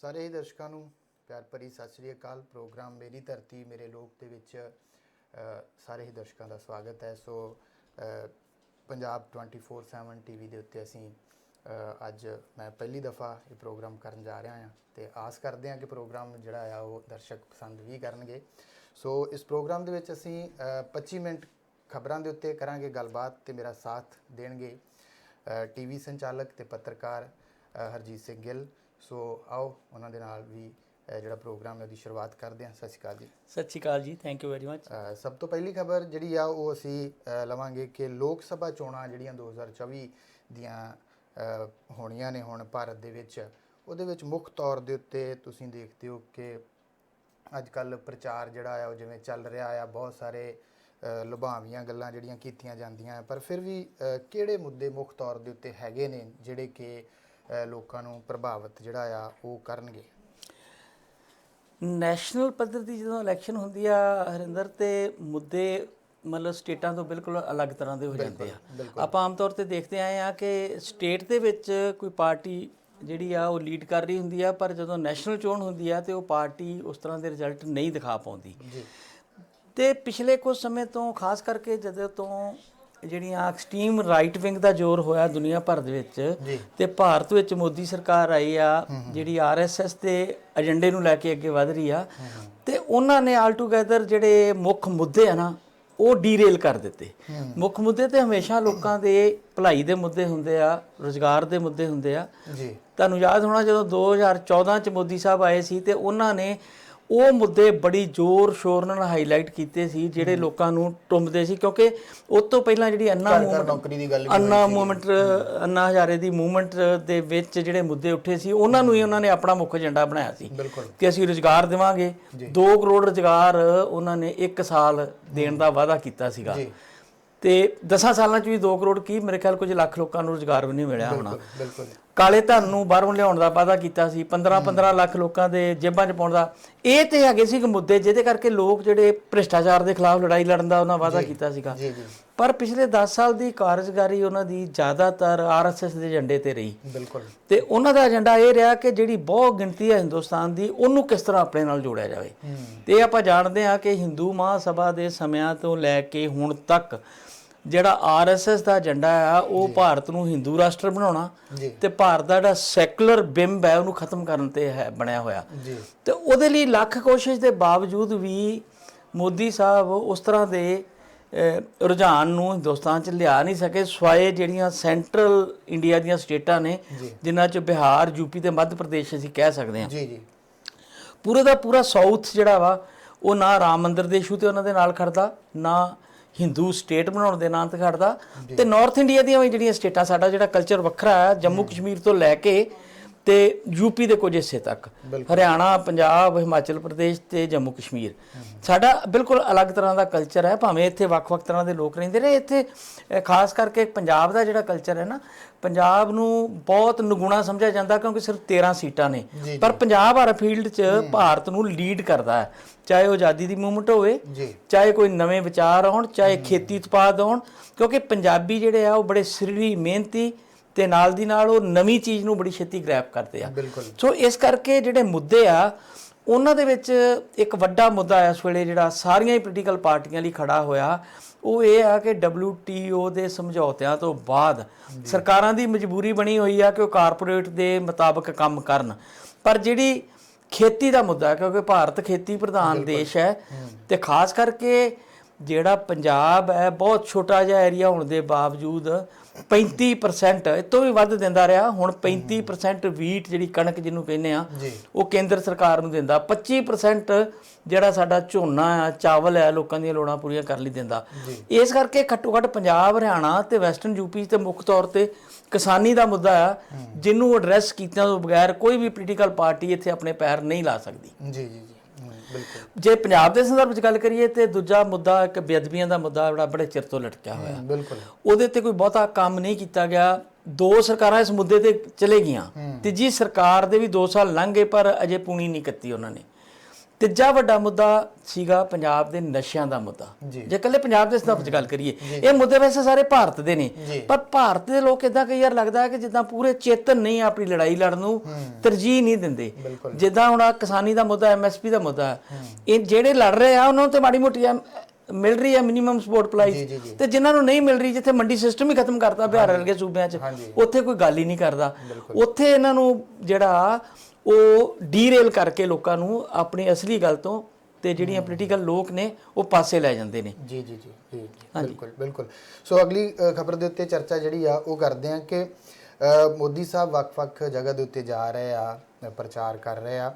ਸਾਰੇ ਹੀ ਦਰਸ਼ਕਾਂ ਨੂੰ ਪਿਆਰ ਭਰੀ ਸਤਿ ਸ੍ਰੀ ਅਕਾਲ ਪ੍ਰੋਗਰਾਮ ਮੇਰੀ ਧਰਤੀ ਮੇਰੇ ਲੋਕ ਦੇ ਵਿੱਚ ਸਾਰੇ ਹੀ ਦਰਸ਼ਕਾਂ ਦਾ ਸਵਾਗਤ ਹੈ। ਸੋ ਅ, ਪੰਜਾਬ 24/7 ਟੀਵੀ ਦੇ ਉੱਤੇ ਅਸੀਂ ਅੱਜ ਮੈਂ ਪਹਿਲੀ ਦਫਾ ਇਹ ਪ੍ਰੋਗਰਾਮ ਕਰਨ ਜਾ ਰਿਹਾ ਹਾਂ ਤੇ ਆਸ ਕਰਦੇ ਹਾਂ ਕਿ ਪ੍ਰੋਗਰਾਮ ਜਿਹੜਾ ਆ ਉਹ ਦਰਸ਼ਕ ਪਸੰਦ ਵੀ ਕਰਨਗੇ। ਸੋ ਇਸ ਪ੍ਰੋਗਰਾਮ ਦੇ ਵਿੱਚ ਅਸੀਂ ਅ, 25 ਮਿੰਟ ਖਬਰਾਂ ਦੇ ਉੱਤੇ ਕਰਾਂਗੇ ਗੱਲਬਾਤ ਤੇ ਮੇਰਾ ਸਾਥ ਦੇਣਗੇ ਟੀਵੀ ਸੰਚਾਲਕ ਤੇ ਪੱਤਰਕਾਰ ਹਰਜੀਤ ਸਿੰਘ ਗਿੱਲ ਸੋ ਆਓ ਉਹਨਾਂ ਦੇ ਨਾਲ ਵੀ ਜਿਹੜਾ ਪ੍ਰੋਗਰਾਮ ਹੈ ਉਹਦੀ ਸ਼ੁਰੂਆਤ ਕਰਦੇ ਹਾਂ। ਸਤਿ ਸ਼੍ਰੀ ਅਕਾਲ ਜੀ। ਸਤਿ ਸ਼੍ਰੀ ਅਕਾਲ ਜੀ ਥੈਂਕ ਯੂ ਵੈਰੀ ਮਚ ਸਭ ਤੋਂ ਪਹਿਲੀ ਖਬਰ ਜਿਹੜੀ ਆ ਉਹ ਅਸੀਂ ਲਵਾਂਗੇ ਕਿ ਲੋਕ ਸਭਾ ਚੋਣਾਂ ਜਿਹੜੀਆਂ 2024 ਦੀਆਂ ਹੋਣੀਆਂ ਨੇ ਹੁਣ ਭਾਰਤ ਦੇ ਵਿੱਚ ਉਹਦੇ ਵਿੱਚ ਮੁੱਖ ਤੌਰ ਦੇ ਉੱਤੇ ਤੁਸੀਂ ਦੇਖਦੇ ਹੋ ਕਿ ਅੱਜ ਕੱਲ ਪ੍ਰਚਾਰ ਜਿਹੜਾ ਆ ਉਹ ਜਿਵੇਂ ਚੱਲ ਰਿਹਾ ਆ ਬਹੁਤ ਸਾਰੇ ਲੁਭਾਵੀਆਂ ਗੱਲਾਂ ਜਿਹੜੀਆਂ ਕੀਤੀਆਂ ਜਾਂਦੀਆਂ ਪਰ ਫਿਰ ਵੀ ਕਿਹੜੇ ਮੁੱਦੇ ਮੁੱਖ ਤੌਰ ਦੇ ਉੱਤੇ ਹੈਗੇ ਨੇ ਜਿਹੜੇ ਕਿ ਲੋਕਾਂ ਨੂੰ ਪ੍ਰਭਾਵਿਤ ਜਿਹੜਾ ਆ ਉਹ ਕਰਨਗੇ? ਨੈਸ਼ਨਲ ਪੱਧਰ ਦੀ ਜਦੋਂ ਇਲੈਕਸ਼ਨ ਹੁੰਦੀ ਆ ਹਰਿੰਦਰ ਤੇ ਮੁੱਦੇ ਮਤਲਬ ਸਟੇਟਾਂ ਤੋਂ ਬਿਲਕੁਲ ਅਲੱਗ ਤਰ੍ਹਾਂ ਦੇ ਹੋ ਜਾਂਦੇ ਆ। ਆਪਾਂ ਆਮ ਤੌਰ ਤੇ ਦੇਖਦੇ ਆਏ ਆ ਕਿ ਸਟੇਟ ਦੇ ਵਿੱਚ ਕੋਈ ਪਾਰਟੀ ਜਿਹੜੀ ਆ ਉਹ ਲੀਡ ਕਰ ਰਹੀ ਹੁੰਦੀ ਆ ਪਰ ਜਦੋਂ ਨੈਸ਼ਨਲ ਚੋਣ ਹੁੰਦੀ ਆ ਤੇ ਉਹ ਪਾਰਟੀ ਉਸ ਤਰ੍ਹਾਂ ਦੇ ਰਿਜ਼ਲਟ ਨਹੀਂ ਦਿਖਾ ਪਾਉਂਦੀ। ਜੀ। ਤੇ ਪਿਛਲੇ ਕੁਝ ਸਮੇਂ ਤੋਂ ਖਾਸ ਕਰਕੇ ਜਦੋਂ ਤੋਂ ਜਿਹੜੀਆਂ ਐਕਸਟ੍ਰੀਮ ਰਾਈਟ ਵਿੰਗ ਦਾ ਜ਼ੋਰ ਹੋਇਆ ਦੁਨੀਆ ਭਰ ਦੇ ਵਿੱਚ ਤੇ ਭਾਰਤ ਵਿੱਚ ਮੋਦੀ ਸਰਕਾਰ ਆਈ ਆ ਜਿਹੜੀ ਆਰਐਸਐਸ ਦੇ ਏਜੰਡੇ ਨੂੰ ਲੈ ਕੇ ਅੱਗੇ ਵਧ ਰਹੀ ਆ। ਤੇ ਉਹਨਾਂ ਨੇ ਆਲ ਟੂਗੇਦਰ ਜਿਹੜੇ ਮੁੱਖ ਮੁੱਦੇ ਆ ਨਾ ਉਹ ਡੀਰੇਲ ਕਰ ਦਿੱਤੇ। ਮੁੱਖ ਮੁੱਦੇ ਤੇ ਹਮੇਸ਼ਾ ਲੋਕਾਂ ਦੇ ਭਲਾਈ ਦੇ ਮੁੱਦੇ ਹੁੰਦੇ ਆ ਰੋਜ਼ਗਾਰ ਦੇ ਮੁੱਦੇ ਹੁੰਦੇ ਆ। ਜੀ। ਤੁਹਾਨੂੰ ਯਾਦ ਹੋਣਾ ਜਦੋਂ 2014 ਚ ਮੋਦੀ ਸਾਹਿਬ ਆਏ ਸੀ ਤੇ ਉਹਨਾਂ ਨੇ ਉਹ ਮੁੱਦੇ ਬੜੀ ਜ਼ੋਰ ਸ਼ੋਰ ਨਾਲ ਹਾਈਲਾਈਟ ਕੀਤੇ ਸੀ ਜਿਹੜੇ ਲੋਕਾਂ ਨੂੰ ਟੁੰਬਦੇ ਸੀ ਕਿਉਂਕਿ ਉਸ ਤੋਂ ਪਹਿਲਾਂ ਜਿਹੜੀ ਅੰਨਾ ਮੂਵਮੈਂਟ ਨੌਕਰੀ ਦੀ ਗੱਲ ਅੰਨਾ ਮੂਵਮੈਂਟ ਅੰਨਾ ਹਜ਼ਾਰੇ ਦੀ ਮੂਵਮੈਂਟ ਦੇ ਵਿੱਚ ਜਿਹੜੇ ਮੁੱਦੇ ਉੱਠੇ ਸੀ ਉਹਨਾਂ ਨੂੰ ਹੀ ਉਹਨਾਂ ਨੇ ਆਪਣਾ ਮੁੱਖ ਏਜੰਡਾ ਬਣਾਇਆ ਸੀ ਕਿ ਅਸੀਂ ਰੁਜ਼ਗਾਰ ਦੇਵਾਂਗੇ। 2 ਕਰੋੜ ਰੁਜ਼ਗਾਰ ਉਹਨਾਂ ਨੇ 1 ਸਾਲ ਦੇਣ ਦਾ ਵਾਅਦਾ ਕੀਤਾ ਸੀਗਾ। ਤੇ 10 ਸਾਲਾਂ ਚ ਵੀ 2 ਕਰੋੜ ਕੀ ਮੇਰੇ ਖਿਆਲ ਕੁਝ ਲੱਖ ਲੋਕਾਂ ਨੂੰ ਰੁਜ਼ਗਾਰ ਵੀ ਨਹੀਂ ਮਿਲਿਆ ਹੋਣਾ। ਬਿਲਕੁਲ। ਕਾਲੇ ਧਨ ਨੂੰ ਬਾਹਰੋਂ ਲਿਆਉਣ ਦਾ ਵਾਅਦਾ ਕੀਤਾ ਸੀ। 15 15 ਲੱਖ ਲੋਕਾਂ ਦੇ ਜੇਬਾਂ 'ਚ ਪਾਉਣ ਦਾ। ਇਹ ਤੇ ਹੈਗੇ ਸੀ ਕਿ ਮੁੱਦੇ ਜਿਹਦੇ ਕਰਕੇ ਲੋਕ ਜਿਹੜੇ ਭ੍ਰਿਸ਼ਟਾਚਾਰ ਦੇ ਖਿਲਾਫ ਲੜਾਈ ਲੜਨ ਦਾ ਉਹਨਾਂ ਵਾਅਦਾ ਕੀਤਾ ਸੀਗਾ। ਪਰ ਪਿਛਲੇ 10 ਸਾਲ ਦੀ ਕਾਰਜਕਾਰੀ ਉਹਨਾਂ ਦੀ ਜ਼ਿਆਦਾਤਰ ਆਰਐਸਐਸ ਦੇ ਏਜੰਡੇ ਤੇ ਰਹੀ। ਬਿਲਕੁਲ। ਤੇ ਉਹਨਾਂ ਦਾ ਏਜੰਡਾ ਇਹ ਰਿਹਾ ਕਿ ਜਿਹੜੀ ਬਹੁਤ ਗਿਣਤੀ ਹੈ ਹਿੰਦੁਸਤਾਨ ਦੀ ਉਹਨੂੰ ਕਿਸ ਤਰ੍ਹਾਂ ਆਪਣੇ ਨਾਲ ਜੋੜਿਆ ਜਾਵੇ। ਤੇ ਆਪਾਂ ਜਾਣਦੇ ਹਾਂ ਕਿ ਹਿੰਦੂ ਮਹਾਸਭਾ ਦੇ ਸਮਿਆਂ ਤੋਂ ਲੈ ਕੇ ਹੁਣ ਤੱਕ ਜਿਹੜਾ ਆਰਐਸਐਸ ਦਾ ਏਜੰਡਾ ਆ ਉਹ ਭਾਰਤ ਨੂੰ ਹਿੰਦੂ ਰਾਸ਼ਟਰ ਬਣਾਉਣਾ ਤੇ ਭਾਰਤ ਦਾ ਜਿਹੜਾ ਸੈਕੂਲਰ ਬਿੰਬ ਹੈ ਉਹਨੂੰ ਖਤਮ ਕਰਨ ਤੇ ਹੈ ਬਣਿਆ ਹੋਇਆ। ਤੇ ਉਹਦੇ ਲਈ ਲੱਖ ਕੋਸ਼ਿਸ਼ ਦੇ ਬਾਵਜੂਦ ਵੀ ਮੋਦੀ ਸਾਹਿਬ ਉਸ ਤਰ੍ਹਾਂ ਦੇ ਰੁਝਾਨ ਨੂੰ ਹਿੰਦੁਸਤਾਨ ਚ ਲਿਆ ਨਹੀਂ ਸਕੇ ਸਵਾਏ ਜਿਹੜੀਆਂ ਸੈਂਟਰਲ ਇੰਡੀਆ ਦੀਆਂ ਸਟੇਟਾਂ ਨੇ ਜਿਨ੍ਹਾਂ ਚ ਬਿਹਾਰ ਯੂਪੀ ਤੇ ਮੱਧ ਪ੍ਰਦੇਸ਼ ਅਸੀਂ ਕਹਿ ਸਕਦੇ ਹਾਂ। ਜੀ ਜੀ। ਪੂਰੇ ਦਾ ਪੂਰਾ ਸਾਊਥ ਜਿਹੜਾ ਵਾ ਉਹ ਨਾ ਰਾਮ ਮੰਦਿਰ ਦੇ ਇਸ਼ੂ ਤੇ ਉਹਨਾਂ ਦੇ ਨਾਲ ਖੜਦਾ ਨਾ ਹਿੰਦੂ ਸਟੇਟ ਬਣਾਉਣ ਦੇ ਨਾਂ ਤੇ ਖੜਦਾ ਤੇ ਨਾਰਥ ਇੰਡੀਆ ਦੀਆਂ ਵੀ ਜਿਹੜੀਆਂ ਸਟੇਟਾਂ, ਸਾਡਾ ਜਿਹੜਾ ਕਲਚਰ ਵੱਖਰਾ ਹੈ ਜੰਮੂ ਕਸ਼ਮੀਰ ਤੋਂ ਲੈ ਕੇ ਤੇ ਯੂਪੀ ਦੇ ਕੁਝ ਹਿੱਸੇ ਤੱਕ। ਹਰਿਆਣਾ ਪੰਜਾਬ ਹਿਮਾਚਲ ਪ੍ਰਦੇਸ਼ ਤੇ ਜੰਮੂ ਕਸ਼ਮੀਰ। ਸਾਡਾ ਬਿਲਕੁਲ ਅਲੱਗ ਤਰ੍ਹਾਂ ਦਾ ਕਲਚਰ ਹੈ ਭਾਵੇਂ ਇੱਥੇ ਵੱਖ-ਵੱਖ ਤਰ੍ਹਾਂ ਦੇ ਲੋਕ ਰਹਿੰਦੇ ਨੇ ਇੱਥੇ ਖਾਸ ਕਰਕੇ ਪੰਜਾਬ ਦਾ ਜਿਹੜਾ ਕਲਚਰ ਹੈ ਨਾ ਪੰਜਾਬ ਨੂੰ ਬਹੁਤ ਨਿਗੁਣਾ ਸਮਝਿਆ ਜਾਂਦਾ ਕਿਉਂਕਿ ਸਿਰਫ 13 ਸੀਟਾਂ ਨੇ। ਪਰ ਪੰਜਾਬ ਹਰ ਫੀਲਡ 'ਚ ਭਾਰਤ ਨੂੰ ਲੀਡ ਕਰਦਾ ਹੈ। ਚਾਹੇ ਉਹ ਆਜ਼ਾਦੀ ਦੀ ਮੂਵਮੈਂਟ ਹੋਵੇ ਚਾਹੇ ਕੋਈ ਨਵੇਂ ਵਿਚਾਰ ਆਉਣ ਚਾਹੇ ਖੇਤੀ ਉਤਪਾਦ ਆਉਣ ਕਿਉਂਕਿ ਪੰਜਾਬੀ ਜਿਹੜੇ ਆ ਉਹ ਬੜੇ ਸਰੀਰੀ ਮਿਹਨਤੀ ਤੇ ਨਾਲ ਦੀ ਨਾਲ ਉਹ ਨਵੀਂ ਚੀਜ਼ ਨੂੰ ਬੜੀ ਛੇਤੀ ਗ੍ਰੈਬ ਕਰਦੇ ਆ। ਸੋ ਇਸ ਕਰਕੇ ਜਿਹੜੇ ਮੁੱਦੇ ਆ ਉਹਨਾਂ ਦੇ ਵਿੱਚ ਇੱਕ ਵੱਡਾ ਮੁੱਦਾ ਇਸ ਵੇਲੇ ਜਿਹੜਾ ਸਾਰੀਆਂ ਹੀ ਪੋਲੀਟੀਕਲ ਪਾਰਟੀਆਂ ਲਈ ਖੜਾ ਹੋਇਆ ਉਹ ਇਹ ਆ ਕਿ WTO ਦੇ ਸਮਝੌਤਿਆਂ ਤੋਂ ਬਾਅਦ ਸਰਕਾਰਾਂ ਦੀ ਮਜਬੂਰੀ ਬਣੀ ਹੋਈ ਆ ਕਿ ਉਹ ਕਾਰਪੋਰੇਟ ਦੇ ਮੁਤਾਬਕ ਕੰਮ ਕਰਨ। ਪਰ ਜਿਹੜੀ ਖੇਤੀ ਦਾ ਮੁੱਦਾ ਕਿਉਂਕਿ ਭਾਰਤ ਖੇਤੀ ਪ੍ਰਧਾਨ ਦੇਸ਼ ਹੈ ਤੇ ਖਾਸ ਕਰਕੇ ਜਿਹੜਾ ਪੰਜਾਬ ਹੈ ਬਹੁਤ ਛੋਟਾ ਜਿਹਾ ਏਰੀਆ ਹੋਣ ਦੇ ਬਾਵਜੂਦ 35% ਇਹ ਤੋਂ ਵੀ ਵੱਧ ਦਿੰਦਾ ਰਿਹਾ। ਹੁਣ 35% ਵੀਟ ਜਿਹੜੀ ਕਣਕ ਜਿਹਨੂੰ ਕਹਿੰਦੇ ਆ ਉਹ ਕੇਂਦਰ ਸਰਕਾਰ ਨੂੰ ਦਿੰਦਾ। 25% ਜਿਹੜਾ ਸਾਡਾ ਝੋਨਾ ਆ ਚਾਵਲ ਹੈ ਲੋਕਾਂ ਦੀਆਂ ਲੋੜਾਂ ਪੂਰੀਆਂ ਕਰਨ ਲਈ ਦਿੰਦਾ। ਇਸ ਕਰਕੇ ਘੱਟੋ ਘੱਟ ਪੰਜਾਬ ਹਰਿਆਣਾ ਤੇ ਵੈਸਟਰਨ ਯੂਪੀ ਤੇ ਮੁੱਖ ਤੌਰ ਤੇ ਕਿਸਾਨੀ ਦਾ ਮੁੱਦਾ ਆ ਜਿਹਨੂੰ ਐਡਰੈਸ ਕੀਤਿਆਂ ਤੋਂ ਬਗੈਰ ਕੋਈ ਵੀ ਪੋਲੀਟੀਕਲ ਪਾਰਟੀ ਇੱਥੇ ਆਪਣੇ ਪੈਰ ਨਹੀਂ ਲਾ ਸਕਦੀ। ਜੀ ਜੀ। ਜੀ ਪੰਜਾਬ ਦੇ ਸੰਦਰਭ ਵਿੱਚ ਗੱਲ ਕਰੀਏ ਤੇ ਦੂਜਾ ਮੁੱਦਾ ਇੱਕ ਬੇਅਦਬੀਆਂ ਦਾ ਮੁੱਦਾ ਜਿਹੜਾ ਬੜੇ ਚਿਰ ਤੋਂ ਲਟਕਿਆ ਹੋਇਆ। ਬਿਲਕੁਲ। ਉਹਦੇ ਤੇ ਕੋਈ ਬਹੁਤਾ ਕੰਮ ਨਹੀਂ ਕੀਤਾ ਗਿਆ। ਦੋ ਸਰਕਾਰਾਂ ਇਸ ਮੁੱਦੇ ਤੇ ਚਲੇ ਗਈਆਂ। ਤੀਜੀ ਸਰਕਾਰ ਦੇ ਵੀ 2 ਸਾਲ ਲੰਘ ਗਏ ਪਰ ਅਜੇ ਪੂਣੀ ਨਹੀਂ ਕੱਤੀ ਉਹਨਾਂ ਨੇ। ਤੀਜਾ ਵੱਡਾ ਮੁੱਦਾ ਸੀਗਾ ਪੰਜਾਬ ਦੇ ਨਸ਼ਿਆਂ ਦਾ ਮੁੱਦਾ ਜੀ। ਇਕੱਲੇ ਪੰਜਾਬ ਦੇ ਸੰਦਰਭ 'ਚ ਗੱਲ ਕਰੀਏ ਇਹ ਮੁੱਦੇ ਵੈਸੇ ਸਾਰੇ ਭਾਰਤ ਦੇ ਨੇ। ਪਰ ਭਾਰਤ ਦੇ ਲੋਕ ਇਦਾਂ ਕਈ ਵਾਰ ਲੱਗਦਾ ਹੈ ਕਿ ਜਿੱਦਾਂ ਪੂਰੇ ਚੇਤਨ ਨਹੀਂ ਆਪਣੀ ਲੜਾਈ ਲੜਨ ਨੂੰ ਤਰਜੀਹ ਨਹੀਂ ਦਿੰਦੇ। ਜਿੱਦਾਂ ਹੁਣ ਕਿਸਾਨੀ ਦਾ ਮੁੱਦਾ ਐਮਐਸਪੀ ਦਾ ਮੁੱਦਾ। ਇਹ ਜਿਹੜੇ ਲੜ ਰਹੇ ਆ ਉਹਨਾਂ ਨੂੰ ਤੇ ਮਾੜੀ ਮੋਟੀ ਮਿਲ ਰਹੀ ਹੈ ਮਿਨੀਮਮ ਸਪੋਰਟ ਪ੍ਰਾਈਸ ਜੀ। ਤੇ ਜਿਨ੍ਹਾਂ ਨੂੰ ਨਹੀਂ ਮਿਲ ਰਹੀ ਜਿੱਥੇ ਮੰਡੀ ਸਿਸਟਮ ਹੀ ਖਤਮ ਕਰਤਾ ਬਿਹਾਰ ਵਰਗੇ ਸੂਬਿਆਂ 'ਚ। ਉੱਥੇ ਕੋਈ ਗੱਲ ਹੀ ਨਹੀਂ ਕਰਦਾ ਉੱਥੇ ਇਹਨਾਂ ਨੂੰ ਜਿਹੜਾ ਉਹ ਡੀਰੇਲ ਕਰਕੇ ਲੋਕਾਂ ਨੂੰ ਆਪਣੀ ਅਸਲੀ ਗੱਲ ਤੋਂ ਤੇ ਜਿਹੜੀਆਂ ਪੋਲੀਟੀਕਲ ਲੋਕ ਨੇ ਉਹ ਪਾਸੇ ਲੈ ਜਾਂਦੇ ਨੇ। ਜੀ ਜੀ ਜੀ ਜੀ ਬਿਲਕੁਲ ਬਿਲਕੁਲ। ਸੋ ਅਗਲੀ ਖਬਰ ਦੇ ਉੱਤੇ ਚਰਚਾ ਜਿਹੜੀ ਆ ਉਹ ਕਰਦੇ ਆ ਕਿ ਮੋਦੀ ਸਾਹਿਬ ਵੱਖ-ਵੱਖ ਜਗ੍ਹਾ ਦੇ ਉੱਤੇ ਜਾ ਰਹੇ ਆ ਪ੍ਰਚਾਰ ਕਰ ਰਹੇ ਆ।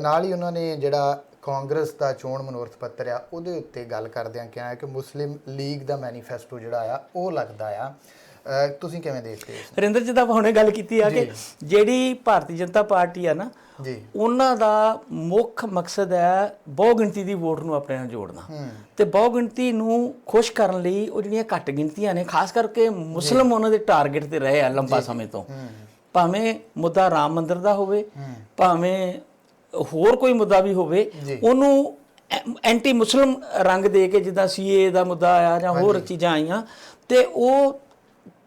ਨਾਲ ਹੀ ਉਹਨਾਂ ਨੇ ਜਿਹੜਾ ਕਾਂਗਰਸ ਦਾ ਚੋਣ ਮਨੋਰਥ ਪੱਤਰ ਆ ਉਹਦੇ ਉੱਤੇ ਗੱਲ ਕਰਦਿਆਂ ਕਿਹਾ ਕਿ ਮੁਸਲਿਮ ਲੀਗ ਦਾ ਮੈਨੀਫੈਸਟੋ ਜਿਹੜਾ ਆ ਉਹ ਲੱਗਦਾ ਆ। ਤੁਸੀਂ ਕਿਵੇਂ ਦੇਖਦੇ ਹੋ ਹਰਿੰਦਰ ਜੀ ਦਾ ਹੁਣੇ ਗੱਲ ਕੀਤੀ ਆ ਕਿ ਜਿਹੜੀ ਭਾਰਤੀ ਜਨਤਾ ਪਾਰਟੀ ਆ ਨਾ ਜੀ। ਉਹਨਾਂ ਦਾ ਮੁੱਖ ਮਕਸਦ ਹੈ ਬਹੁ ਗਿਣਤੀ ਦੀ ਵੋਟ ਨੂੰ ਆਪਣੇ ਨਾਲ ਜੋੜਨਾ। ਤੇ ਬਹੁ ਗਿਣਤੀ ਨੂੰ ਖੁਸ਼ ਕਰਨ ਲਈ ਉਹ ਜਿਹੜੀਆਂ ਘੱਟ ਗਿਣਤੀਆਂ ਨੇ ਖਾਸ ਕਰਕੇ ਮੁਸਲਮ ਉਹਨਾਂ ਦੇ ਟਾਰਗੇਟ ਤੇ ਰਹੇ ਆ ਲੰਬਾ ਸਮੇਂ ਤੋਂ। ਭਾਵੇਂ ਮੁੱਦਾ ਰਾਮ ਮੰਦਿਰ ਦਾ ਹੋਵੇ ਭਾਵੇਂ ਹੋਰ ਕੋਈ ਮੁੱਦਾ ਵੀ ਹੋਵੇ। ਉਹਨੂੰ ਐਂਟੀ ਮੁਸਲਮ ਰੰਗ ਦੇ ਕੇ ਜਿੱਦਾਂ ਸੀਏ ਦਾ ਮੁੱਦਾ ਆਇਆ ਜਾਂ ਹੋਰ ਚੀਜ਼ਾਂ ਆਈਆਂ ਤੇ ਉਹ